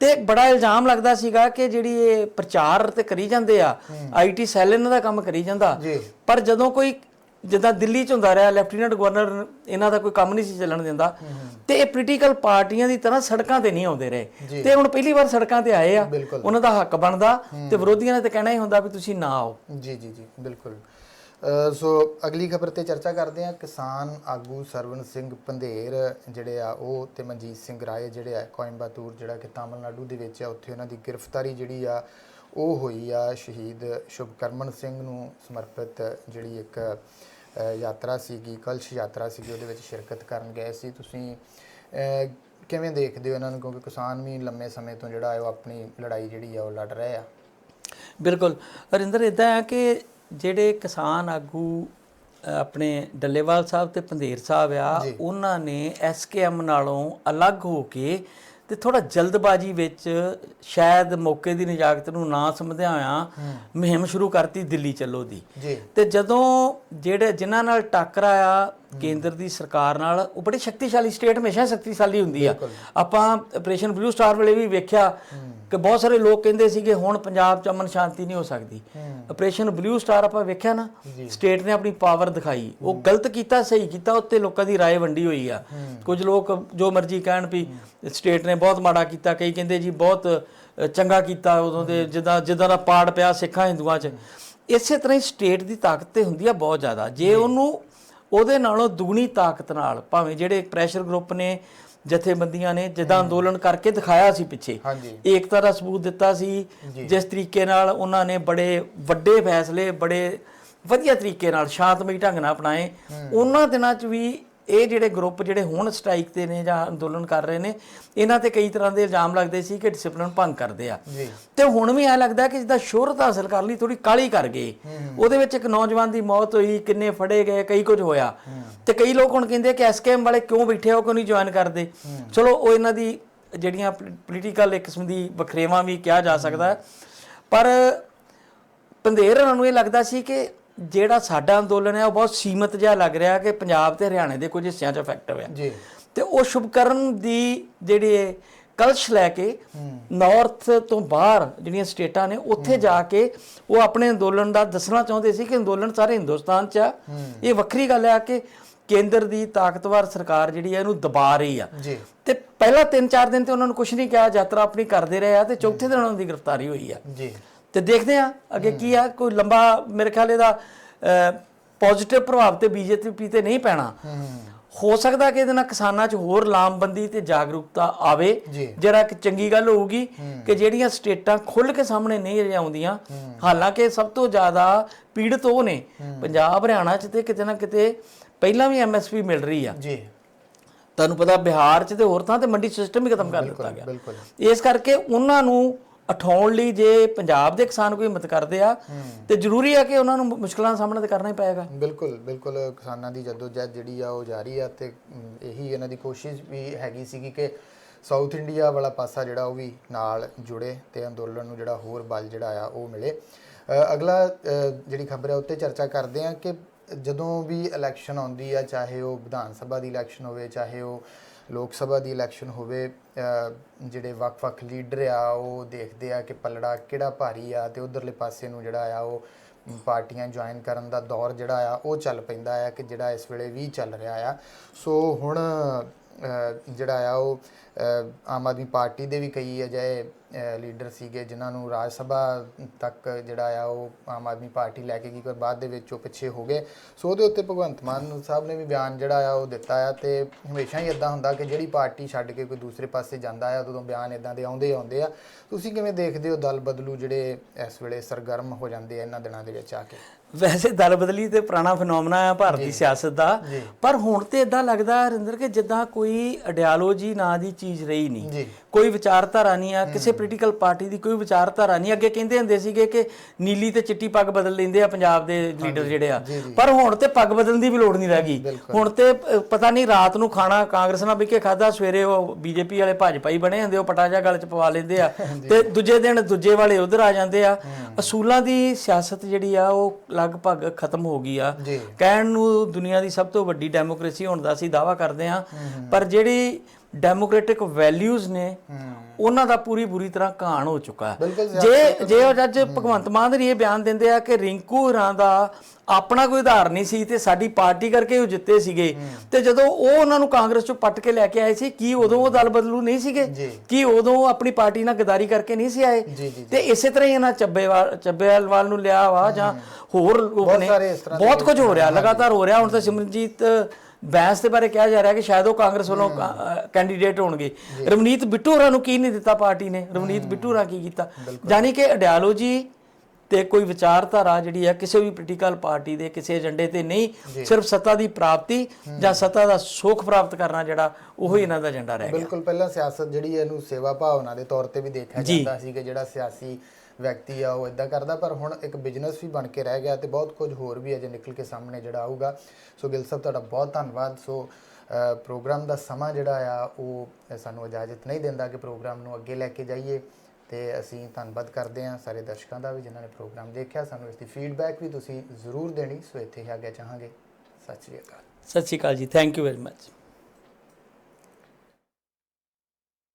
ਤੇ ਬੜਾ ਇਲਜ਼ਾਮ ਲੱਗਦਾ ਸੀਗਾ ਕਿ ਜਿਹੜੀ ਇਹ ਪ੍ਰਚਾਰ ਤੇ ਕਰੀ ਜਾਂਦੇ ਆ ਆਈਟੀ ਸੈੱਲ ਇਹਨਾਂ ਦਾ ਕੰਮ ਕਰੀ ਜਾਂਦਾ। ਪਰ ਜਦੋਂ ਕੋਈ ਜਿੱਦਾਂ ਦਿੱਲੀ ਚ ਹੁੰਦਾ ਰਿਹਾ ਲੈਫਟੀਨੈਂਟ ਗਵਰਨਰ ਇਹਨਾਂ ਦਾ ਕੋਈ ਕੰਮ ਨਹੀਂ ਸੀ ਚੱਲਣ ਦਿੰਦਾ। ਤੇ ਇਹ ਪੋਲੀਟੀਕਲ ਪਾਰਟੀਆਂ ਦੀ ਤਰ੍ਹਾਂ ਸੜਕਾਂ ਤੇ ਨਹੀਂ ਆਉਂਦੇ ਰਹੇ। ਤੇ ਹੁਣ ਪਹਿਲੀ ਵਾਰ ਸੜਕਾਂ ਤੇ ਆਏ ਆ। ਉਹਨਾਂ ਦਾ ਹੱਕ ਬਣਦਾ ਤੇ ਵਿਰੋਧੀਆਂ ਨੇ ਤਾਂ ਕਹਿਣਾ ਹੀ ਹੁੰਦਾ ਵੀ ਤੁਸੀਂ ਨਾ ਆਓ। ਜੀ ਜੀ ਜੀ ਬਿਲਕੁਲ। ਸੋ ਅਗਲੀ ਖਬਰ ਤੇ ਚਰਚਾ ਕਰਦੇ ਹਾਂ। ਕਿਸਾਨ ਆਗੂ ਸਰਵਨ ਸਿੰਘ ਪੰਧੇਰ ਜਿਹੜੇ ਆ ਉਹ ਤੇ ਮਨਜੀਤ ਸਿੰਘ ਰਾਏ ਜਿਹੜੇ ਆ ਕੋਇੰਬਤੂਰ ਜਿਹੜਾ ਕਿ ਤਾਮਿਲਨਾਡੂ ਦੇ ਵਿੱਚ ਆ ਉੱਥੇ ਉਹਨਾਂ ਦੀ ਗ੍ਰਿਫਤਾਰੀ ਜਿਹੜੀ ਆ ਉਹ ਹੋਈ ਆ। ਸ਼ਹੀਦ ਸ਼ੁਭਕਰਮਨ ਸਿੰਘ ਨੂੰ ਸਮਰਪਿਤ ਜਿਹੜੀ ਇੱਕ ਯਾਤਰਾ ਸੀਗੀ ਕਲਸ਼ ਯਾਤਰਾ ਸੀਗੀ ਉਹਦੇ ਵਿੱਚ ਸ਼ਿਰਕਤ ਕਰਨ ਗਏ ਸੀ। ਤੁਸੀਂ ਕਿਵੇਂ ਦੇਖਦੇ ਹੋ ਇਹਨਾਂ ਨੂੰ? ਕਿਉਂਕਿ ਕਿਸਾਨ ਵੀ ਲੰਮੇ ਸਮੇਂ ਤੋਂ ਜਿਹੜਾ ਹੈ ਉਹ ਆਪਣੀ ਲੜਾਈ ਜਿਹੜੀ ਆ ਉਹ ਲੜ ਰਹੇ ਆ। ਬਿਲਕੁਲ। ਹਰਿੰਦਰ ਇਦਾਂ ਹੈ ਕਿ ਜਿਹੜੇ ਕਿਸਾਨ ਆਗੂ ਆਪਣੇ ਡੱਲੇਵਾਲ ਸਾਹਿਬ ਤੇ ਪੰਧੇਰ ਸਾਹਿਬ ਆ ਉਹਨਾਂ ਨੇ ਐਸਕੇਐਮ ਨਾਲੋਂ ਅਲੱਗ ਹੋ ਕੇ ਤੇ ਥੋੜਾ ਜਲਦਬਾਜ਼ੀ ਵਿੱਚ ਸ਼ਾਇਦ ਮੌਕੇ ਦੀ ਨਿਜਾਕਤ ਨੂੰ ਨਾ ਸਮਝਦਿਆਂ ਹੋਇਆਂ ਮੁਹਿੰਮ ਸ਼ੁਰੂ ਕਰਤੀ ਦਿੱਲੀ ਚੱਲੋ ਦੀ। ਤੇ ਜਦੋਂ ਜਿਹੜੇ ਜਿਨ੍ਹਾਂ ਨਾਲ ਟੱਕਰ ਆਇਆ ਕੇਂਦਰ ਦੀ ਸਰਕਾਰ ਨਾਲ ਉਹ ਬੜੀ ਸ਼ਕਤੀਸ਼ਾਲੀ ਸਟੇਟ ਹਮੇਸ਼ਾ ਸ਼ਕਤੀਸ਼ਾਲੀ ਹੁੰਦੀ ਆ। ਆਪਾਂ ਆਪਰੇਸ਼ਨ ਬਲੂ ਸਟਾਰ ਵੇਲੇ ਵੀ ਵੇਖਿਆ ਕਿ ਬਹੁਤ ਸਾਰੇ ਲੋਕ ਕਹਿੰਦੇ ਸੀਗੇ ਹੁਣ ਪੰਜਾਬ 'ਚ ਅਮਨ ਸ਼ਾਂਤੀ ਨਹੀਂ ਹੋ ਸਕਦੀ ਆਪਰੇਸ਼ਨ ਬਲੂ ਸਟਾਰ ਆਪਾਂ ਵੇਖਿਆ ਨਾ ਸਟੇਟ ਨੇ ਆਪਣੀ ਪਾਵਰ ਦਿਖਾਈ ਉਹ ਗਲਤ ਕੀਤਾ ਸਹੀ ਕੀਤਾ ਉੱਤੇ ਲੋਕਾਂ ਦੀ رائے ਵੰਡੀ ਹੋਈ ਆ ਕੁਝ ਲੋਕ ਜੋ ਮਰਜ਼ੀ ਕਹਿਣ ਵੀ ਸਟੇਟ ਨੇ ਬਹੁਤ ਮਾੜਾ ਕੀਤਾ ਕਈ ਕਹਿੰਦੇ ਜੀ ਬਹੁਤ ਅ, ਚੰਗਾ ਕੀਤਾ ਉਦੋਂ ਦੇ ਜਿੱਦਾਂ ਜਿੱਦਾਂ ਦਾ ਪਾੜ ਪਿਆ ਸਿੱਖਾਂ ਹਿੰਦੂਆਂ 'ਚ ਇਸੇ ਤਰ੍ਹਾਂ ਹੀ ਸਟੇਟ ਦੀ ਤਾਕਤ ਤੇ ਹੁੰਦੀ ਆ ਬਹੁਤ ਜ਼ਿਆਦਾ ਜੇ ਉਹਨੂੰ ਉਹਦੇ ਨਾਲੋਂ ਦੁਗਣੀ ਤਾਕਤ ਨਾਲ ਭਾਵੇਂ ਜਿਹੜੇ ਪ੍ਰੈਸ਼ਰ ਗਰੁੱਪ ਨੇ ਜਥੇਬੰਦੀਆਂ ਨੇ ਜਿੱਦਾਂ ਅੰਦੋਲਨ ਕਰਕੇ ਦਿਖਾਇਆ ਸੀ ਪਿੱਛੇ। ਹਾਂਜੀ। ਏਕਤਾ ਦਾ ਸਬੂਤ ਦਿੱਤਾ ਸੀ ਜਿਸ ਤਰੀਕੇ ਨਾਲ ਉਹਨਾਂ ਨੇ ਬੜੇ ਵੱਡੇ ਫੈਸਲੇ ਬੜੇ ਵਧੀਆ ਤਰੀਕੇ ਨਾਲ ਸ਼ਾਂਤਮਈ ਢੰਗ ਨਾਲ ਅਪਣਾਏ। ਉਹਨਾਂ ਦਿਨਾਂ 'ਚ ਵੀ ਇਹ ਜਿਹੜੇ ਗਰੁੱਪ ਜਿਹੜੇ ਹੁਣ ਸਟ੍ਰਾਈਕ ਤੇ ਨੇ ਜਾਂ ਅੰਦੋਲਨ ਕਰ ਰਹੇ ਨੇ ਇਹਨਾਂ ਤੇ ਕਈ ਤਰ੍ਹਾਂ ਦੇ ਇਲਜ਼ਾਮ ਲੱਗਦੇ ਸੀ ਕਿ ਡਿਸਪਲਿਨ ਭੰਗ ਕਰਦੇ ਆ। ਤੇ ਹੁਣ ਵੀ ਐ ਲੱਗਦਾ ਕਿ ਜਿੱਦਾਂ ਸ਼ੋਹਰਤ ਹਾਸਲ ਕਰ ਲਈ ਥੋੜੀ ਕਾਲੀ ਕਰ ਗਏ। ਉਹਦੇ ਵਿੱਚ ਇੱਕ ਨੌਜਵਾਨ ਦੀ ਮੌਤ ਹੋਈ ਕਿੰਨੇ ਫੜੇ ਗਏ ਕਈ ਕੁਝ ਹੋਇਆ। ਤੇ ਕਈ ਲੋਕ ਹੁਣ ਕਹਿੰਦੇ ਕਿ ਐਸਕੇਐਮ ਵਾਲੇ ਕਿਉਂ ਬੈਠੇ ਉਹ ਕਿਉਂ ਨਹੀਂ ਜੁਆਇਨ ਕਰਦੇ? ਚਲੋ ਉਹ ਇਹਨਾਂ ਦੀ ਜਿਹੜੀਆਂ ਪੋਲੀਟੀਕਲ ਇੱਕ ਕਿਸਮ ਦੀ ਵਖਰੇਵਾਂ ਵੀ ਕਿਹਾ ਜਾ ਸਕਦਾ। ਹੈ ਪਰ ਪੰਧੇਰ ਉਹਨਾਂ ਨੂੰ ਇਹ ਲੱਗਦਾ ਸੀ ਕਿ ਜਿਹੜਾ ਸਾਡਾ ਅੰਦੋਲਨ ਹੈ ਉਹ ਬਹੁਤ ਸੀਮਤ ਜਿਹਾ ਲੱਗ ਰਿਹਾ ਕਿ ਪੰਜਾਬ ਤੇ ਹਰਿਆਣੇ ਦੇ ਕੁਝ ਹਿੱਸਿਆਂ 'ਚ ਇਫੈਕਟਿਵ ਹੈ ਜੀ। ਤੇ ਉਹ ਸ਼ੁਭਕਰਨ ਦੀ ਜਿਹੜੀ ਕਲਸ਼ ਲੈ ਕੇ ਨਾਰਥ ਤੋਂ ਬਾਹਰ ਜਿਹੜੀਆਂ ਸਟੇਟਾਂ ਨੇ ਉੱਥੇ ਜਾ ਕੇ ਉਹ ਆਪਣੇ ਅੰਦੋਲਨ ਦਾ ਦੱਸਣਾ ਚਾਹੁੰਦੇ ਸੀ ਕਿ ਅੰਦੋਲਨ ਸਾਰੇ ਹਿੰਦੁਸਤਾਨ 'ਚ ਆ। ਇਹ ਵੱਖਰੀ ਗੱਲ ਆ ਕਿ ਕੇਂਦਰ ਦੀ ਤਾਕਤਵਰ ਸਰਕਾਰ ਜਿਹੜੀ ਹੈ ਇਹਨੂੰ ਦਬਾ ਰਹੀ ਆ। ਜੀ। ਤੇ ਪਹਿਲਾ 3-4 ਦਿਨ ਤੇ ਉਹਨਾਂ ਨੂੰ ਕੁਝ ਨਹੀਂ ਕਿਹਾ ਯਾਤਰਾ ਆਪਣੀ ਕਰਦੇ ਰਹੇ ਆ ਤੇ ਚੌਥੇ ਦਿਨ ਉਹਨਾਂ ਦੀ ਗ੍ਰਿਫਤਾਰੀ ਹੋਈ ਆ। ਜੀ। ਤੇ ਦੇਖਦੇ ਆ ਅੱਗੇ ਕੀ ਆ ਕੋਈ ਲੰਬਾ ਮੇਰੇ ਖਿਆਲ ਇਹਦਾ ਪੋਜ਼ਿਟਿਵ ਪ੍ਰਭਾਵ ਤੇ ਬੀਜੇਪੀ ਤੇ ਨਹੀਂ ਪੈਣਾ। ਹੋ ਸਕਦਾ ਕਿ ਇਹਦੇ ਨਾਲ ਕਿਸਾਨਾਂ 'ਚ ਹੋਰ ਲਾਮਬੰਦੀ ਤੇ ਜਾਗਰੂਕਤਾ ਆਵੇ। ਜਿਹੜਾ ਇੱਕ ਚੰਗੀ ਗੱਲ ਹੋਊਗੀ ਕਿ ਜਿਹੜੀਆਂ ਸਟੇਟਾਂ ਖੁੱਲ ਕੇ ਸਾਹਮਣੇ ਨਹੀਂ ਆਉਂਦੀਆਂ। ਹਾਲਾਂਕਿ ਸਭ ਤੋਂ ਜ਼ਿਆਦਾ ਪੀੜਤ ਉਹ ਨੇ ਪੰਜਾਬ ਹਰਿਆਣਾ 'ਚ ਤੇ ਕਿਤੇ ਨਾ ਕਿਤੇ ਪਹਿਲਾਂ ਵੀ ਐਮਐਸਪੀ ਮਿਲ ਰਹੀ ਆ। ਜੀ। ਤੁਹਾਨੂੰ ਪਤਾ ਬਿਹਾਰ 'ਚ ਤੇ ਹੋਰ ਥਾਂ ਤੇ ਮੰਡੀ ਸਿਸਟਮ ਹੀ ਖਤਮ ਕਰ ਦਿੱਤਾ ਗਿਆ। ਇਸ ਕਰਕੇ ਉਹਨਾਂ ਨੂੰ ਉਠਾਉਣ ਲਈ ਜੇ ਪੰਜਾਬ ਦੇ ਕਿਸਾਨ ਕੋਈ ਹਿੰਮਤ ਕਰਦੇ ਆ ਤੇ ਜ਼ਰੂਰੀ ਆ ਕਿ ਉਹਨਾਂ ਨੂੰ ਮੁਸ਼ਕਲਾਂ ਦਾ ਸਾਹਮਣਾ ਤੇ ਕਰਨਾ ਹੀ ਪਏਗਾ। ਬਿਲਕੁਲ ਬਿਲਕੁਲ ਕਿਸਾਨਾਂ ਦੀ ਜਦੋਜਹਿਦ ਜਿਹੜੀ ਆ ਉਹ ਜਾਰੀ ਆ ਤੇ ਇਹੀ ਇਹਨਾਂ ਦੀ ਕੋਸ਼ਿਸ਼ ਵੀ ਹੈਗੀ ਸੀਗੀ ਕਿ ਸਾਊਥ ਇੰਡੀਆ ਵਾਲਾ ਪਾਸਾ ਜਿਹੜਾ ਉਹ ਵੀ ਨਾਲ ਜੁੜੇ ਤੇ ਅੰਦੋਲਨ ਨੂੰ ਜਿਹੜਾ ਹੋਰ ਬਲ ਜਿਹੜਾ ਆ ਉਹ ਮਿਲੇ। ਅਗਲਾ ਜਿਹੜੀ ਖਬਰ ਹੈ ਉੱਤੇ ਚਰਚਾ ਕਰਦੇ ਆ ਕਿ ਜਦੋਂ ਵੀ ਇਲੈਕਸ਼ਨ ਆਉਂਦੀ ਆ ਚਾਹੇ ਉਹ ਵਿਧਾਨ ਸਭਾ ਦੀ ਇਲੈਕਸ਼ਨ ਹੋਵੇ ਚਾਹੇ ਉਹ ਲੋਕ ਸਭਾ ਦੀ ਇਲੈਕਸ਼ਨ ਹੋਵੇ ਜਿਹੜੇ ਵੱਖ-ਵੱਖ ਲੀਡਰ ਆ, ਉਹ ਦੇਖਦੇ ਆ ਕਿ ਪਲੜਾ ਕਿਹੜਾ ਭਾਰੀ ਆ ਤੇ ਉਧਰਲੇ ਪਾਸੇ ਨੂੰ ਜਿਹੜਾ ਆ, ਉਹ ਪਾਰਟੀਆਂ ਜੁਆਇਨ ਕਰਨ ਦਾ ਦੌਰ ਜਿਹੜਾ ਆ, ਉਹ ਚੱਲ ਪੈਂਦਾ ਆ ਕਿ ਜਿਹੜਾ ਇਸ ਵੇਲੇ ਵੀ ਚੱਲ ਰਿਹਾ ਆ। ਸੋ ਹੁਣ ਜਿਹੜਾ ਆ ਉਹ ਆਮ ਆਦਮੀ ਪਾਰਟੀ ਦੇ ਵੀ ਕਈ ਅਜਿਹੇ ਲੀਡਰ ਸੀਗੇ ਜਿਨ੍ਹਾਂ ਨੂੰ ਰਾਜ ਸਭਾ ਤੱਕ ਜਿਹੜਾ ਆ ਉਹ ਆਮ ਆਦਮੀ ਪਾਰਟੀ ਲੈ ਕੇ ਗਈ ਪਰ ਬਾਅਦ ਦੇ ਵਿੱਚ ਉਹ ਪਿੱਛੇ ਹੋ ਗਏ। ਸੋ ਉਹਦੇ ਉੱਤੇ ਭਗਵੰਤ ਮਾਨ ਸਾਹਿਬ ਨੇ ਵੀ ਬਿਆਨ ਜਿਹੜਾ ਆ ਉਹ ਦਿੱਤਾ ਆ ਤੇ ਹਮੇਸ਼ਾ ਹੀ ਇਦਾਂ ਹੁੰਦਾ ਕਿ ਜਿਹੜੀ ਪਾਰਟੀ ਛੱਡ ਕੇ ਕੋਈ ਦੂਸਰੇ ਪਾਸੇ ਜਾਂਦਾ ਆ, ਉਦੋਂ ਬਿਆਨ ਇਦਾਂ ਦੇ ਆਉਂਦੇ ਹੀ ਆਉਂਦੇ ਆ। ਤੁਸੀਂ ਕਿਵੇਂ ਦੇਖਦੇ ਹੋ ਦਲ ਬਦਲੂ ਜਿਹੜੇ ਇਸ ਵੇਲੇ ਸਰਗਰਮ ਹੋ ਜਾਂਦੇ ਆ ਇਹਨਾਂ ਦਿਨਾਂ ਦੇ ਵਿੱਚ ਆ ਕੇ? ਵੈਸੇ ਦਲ ਬਦਲੀ ਤੇ ਪੁਰਾਣਾ ਫੈਨੋਮਨਾ ਹੈ ਭਾਰਤ ਸਿਆਸਤ ਦਾ। ਪਰ ਹੁਣ ਤੇ ਇਦਾਂ ਲੱਗਦਾ ਹਰਿੰਦਰ ਕਿ ਜਿੱਦਾਂ ਕੋਈ ਆਈਡੀਓਲੋਜੀ ਨਾਂ ਦੀ ਚੀਜ਼ ਰਹੀ ਨਹੀਂ। ਜੀ। ਕੋਈ ਵਿਚਾਰਧਾਰਾ ਨਹੀਂ ਆ ਕਿਸੇ ਪੋਲੀਟੀਕਲ ਪਾਰਟੀ ਦੀ ਕੋਈ ਵਿਚਾਰਧਾਰਾ ਨਹੀਂ। ਅੱਗੇ ਕਹਿੰਦੇ ਹੁੰਦੇ ਸੀਗੇ ਕਿ ਨੀਲੀ ਤੇ ਚਿੱਟੀ ਪੱਗ ਬਦਲ ਲੈਂਦੇ ਆ ਪੰਜਾਬ ਦੇ ਲੀਡਰ ਜਿਹੜੇ ਆ। ਪਰ ਹੁਣ ਤੇ ਪੱਗ ਬਦਲਣ ਦੀ ਵੀ ਲੋੜ ਨਹੀਂ ਰਹਿ ਗਈ। ਹੁਣ ਤੇ ਪਤਾ ਨਹੀਂ ਰਾਤ ਨੂੰ ਖਾਣਾ ਕਾਂਗਰਸ ਨਾਲ ਵੀ ਕੇ ਖਾਦਾ ਸਵੇਰੇ ਉਹ ਬੀਜੇਪੀ ਵਾਲੇ ਭਾਜਪਾਈ ਬਣੇ ਹੁੰਦੇ ਉਹ ਪਟਾ ਜਾ ਗਲ ਚ ਪਵਾ ਲੈਂਦੇ ਆ। ਤੇ ਦੂਜੇ ਦਿਨ ਦੂਜੇ ਵਾਲੇ ਉਧਰ ਆ ਜਾਂਦੇ ਆ। ਅਸੂਲਾਂ ਦੀ ਸਿਆਸਤ ਜਿਹੜੀ ਆ ਉਹ ਲਗਭਗ ਖਤਮ ਹੋ ਗਈ ਆ। ਕਹਿਣ ਨੂੰ ਦੁਨੀਆ ਦੀ ਸਭ ਤੋਂ ਵੱਡੀ ਡੈਮੋਕ੍ਰੇਸੀ ਹੋਣ ਦਾ ਅਸੀਂ ਦਾਵਾ ਕਰਦੇ ਹਾਂ। ਪਰ ਜਿਹੜੀ ਡੈਮੋਕ੍ਰੈਟਿਕ ਵੈਲਿਊਜ਼ ਨੇ ਉਹਨਾਂ ਦਾ ਪੂਰੀ ਬੁਰੀ ਤਰ੍ਹਾਂ ਘਾਣ ਹੋ ਚੁੱਕਾ ਜੇ ਜੇ ਉਹ ਜੱਜ ਭਗਵੰਤ ਮਾਨ ਜੀ ਇਹ ਬਿਆਨ ਦਿੰਦੇ ਆ ਕਿ ਰਿੰਕੂ ਹਰਾਂ ਦਾ ਆਪਣਾ ਕੋਈ ਉਧਾਰ ਨਹੀਂ ਸੀ ਤੇ ਸਾਡੀ ਪਾਰਟੀ ਕਰਕੇ ਉਹ ਜਿੱਤੇ ਸੀਗੇ ਤੇ ਜਦੋਂ ਉਹ ਉਹਨਾਂ ਨੂੰ ਕਾਂਗਰਸ ਚੋਂ ਪੱਟ ਕੇ ਲੈ ਕੇ ਆਏ ਸੀ ਕੀ ਉਦੋਂ ਉਹ ਦਲ ਬਦਲੂ ਨਹੀਂ ਸੀਗੇ। ਕੀ ਉਦੋਂ ਉਹ ਆਪਣੀ ਪਾਰਟੀ ਨਾਲ ਗਦਾਰੀ ਕਰਕੇ ਨਹੀਂ ਸੀ ਆਏ? ਤੇ ਇਸੇ ਤਰ੍ਹਾਂ ਹੀ ਇਹਨਾਂ ਚੱਬੇਵਾਲ ਚੱਬੇਵਾਲ ਨੂੰ ਲਿਆ ਵਾ ਜਾਂ ਹੋਰ ਦੇ ਬਹੁਤ ਕੁਝ ਹੋ ਰਿਹਾ ਲਗਾਤਾਰ ਹੋ ਰਿਹਾ। ਹੁਣ ਤਾਂ ਸਿਮਰਨਜੀਤ ਬੈਂਸ ਦੇ ਬਾਰੇ ਕਿਹਾ ਜਾ ਰਿਹਾ ਕਿ ਸ਼ਾਇਦ ਉਹ ਕਾਂਗਰਸ ਵੱਲੋਂ ਕੈਂਡੀਡੇਟ ਹੋਣਗੇ। ਰਵਨੀਤ ਬਿੱਟੂ ਹੋਰਾਂ ਨੂੰ ਕੀ ਨਹੀਂ ਦਿੱਤਾ ਪਾਰਟੀ ਨੇ? ਰਵਨੀਤ ਬਿੱਟੂ ਹੋਰਾਂ ਕੀ ਕੀਤਾ? ਯਾਨੀ ਕਿ ਆਈਡੀਓਲੋਜੀ ਤੇ ਕੋਈ ਵਿਚਾਰਧਾਰਾ ਜਿਹੜੀ ਹੈ ਕਿਸੇ ਵੀ ਪੋਲੀਟੀਕਲ ਪਾਰਟੀ ਦੇ ਕਿਸੇ ਏਜੰਡੇ ਤੇ ਨਹੀਂ ਸਿਰਫ ਸੱਤਾ ਦੀ ਪ੍ਰਾਪਤੀ ਜਾਂ ਸੱਤਾ ਦਾ ਸੁੱਖ ਪ੍ਰਾਪਤ ਕਰਨਾ ਜਿਹੜਾ ਉਹ ਹੀ। ਇਹਨਾਂ ਦਾ ਏਜੰਡਾ ਰਹਿ ਗਿਆ। ਬਿਲਕੁਲ। ਪਹਿਲਾਂ ਸਿਆਸਤ ਜਿਹੜੀ ਇਹਨੂੰ ਸੇਵਾ ਭਾਵਨਾ ਦੇ ਤੌਰ ਤੇ ਵੀ ਦੇਖਿਆ ਜਾਂਦਾ ਸੀ ਕਿ ਜਿਹੜਾ ਸਿਆਸੀ ਵਿਅਕਤੀ ਆ, ਉਹ ਇਦਾਂ ਕਰਦਾ, ਪਰ ਹੁਣ ਇੱਕ ਬਿਜ਼ਨਸ ਵੀ ਬਣ ਕੇ ਰਹਿ ਗਿਆ ਤੇ ਬਹੁਤ ਕੁਝ ਹੋਰ ਵੀ ਅਜੇ ਨਿਕਲ ਕੇ ਸਾਹਮਣੇ ਜਿਹੜਾ ਆਊਗਾ। ਸੋ ਗਿਲ ਸਾਹਿਬ, ਤੁਹਾਡਾ ਬਹੁਤ ਧੰਨਵਾਦ। ਸੋ ਪ੍ਰੋਗਰਾਮ ਦਾ ਸਮਾਂ ਜਿਹੜਾ ਆ, ਉਹ ਸਾਨੂੰ ਇਜਾਜ਼ਤ ਨਹੀਂ ਦਿੰਦਾ ਕਿ ਪ੍ਰੋਗਰਾਮ ਨੂੰ ਅੱਗੇ ਲੈ ਕੇ ਜਾਈਏ। ਤੇ ਅਸੀਂ ਧੰਨਵਾਦ ਕਰਦੇ ਹਾਂ ਸਾਰੇ ਦਰਸ਼ਕਾਂ ਦਾ ਵੀ, ਜਿਨ੍ਹਾਂ ਨੇ ਪ੍ਰੋਗਰਾਮ ਦੇਖਿਆ। ਸਾਨੂੰ ਇਸ ਦੀ ਫੀਡਬੈਕ ਵੀ ਤੁਸੀਂ ਜ਼ਰੂਰ ਦੇਣੀ। ਸੋ ਇੱਥੇ ਹੀ ਆਗਿਆ ਚਾਹਾਂਗੇ। ਸਤਿ ਸ਼੍ਰੀ ਅਕਾਲ। ਸਤਿ ਸ਼੍ਰੀ ਅਕਾਲ ਜੀ। Thank you very much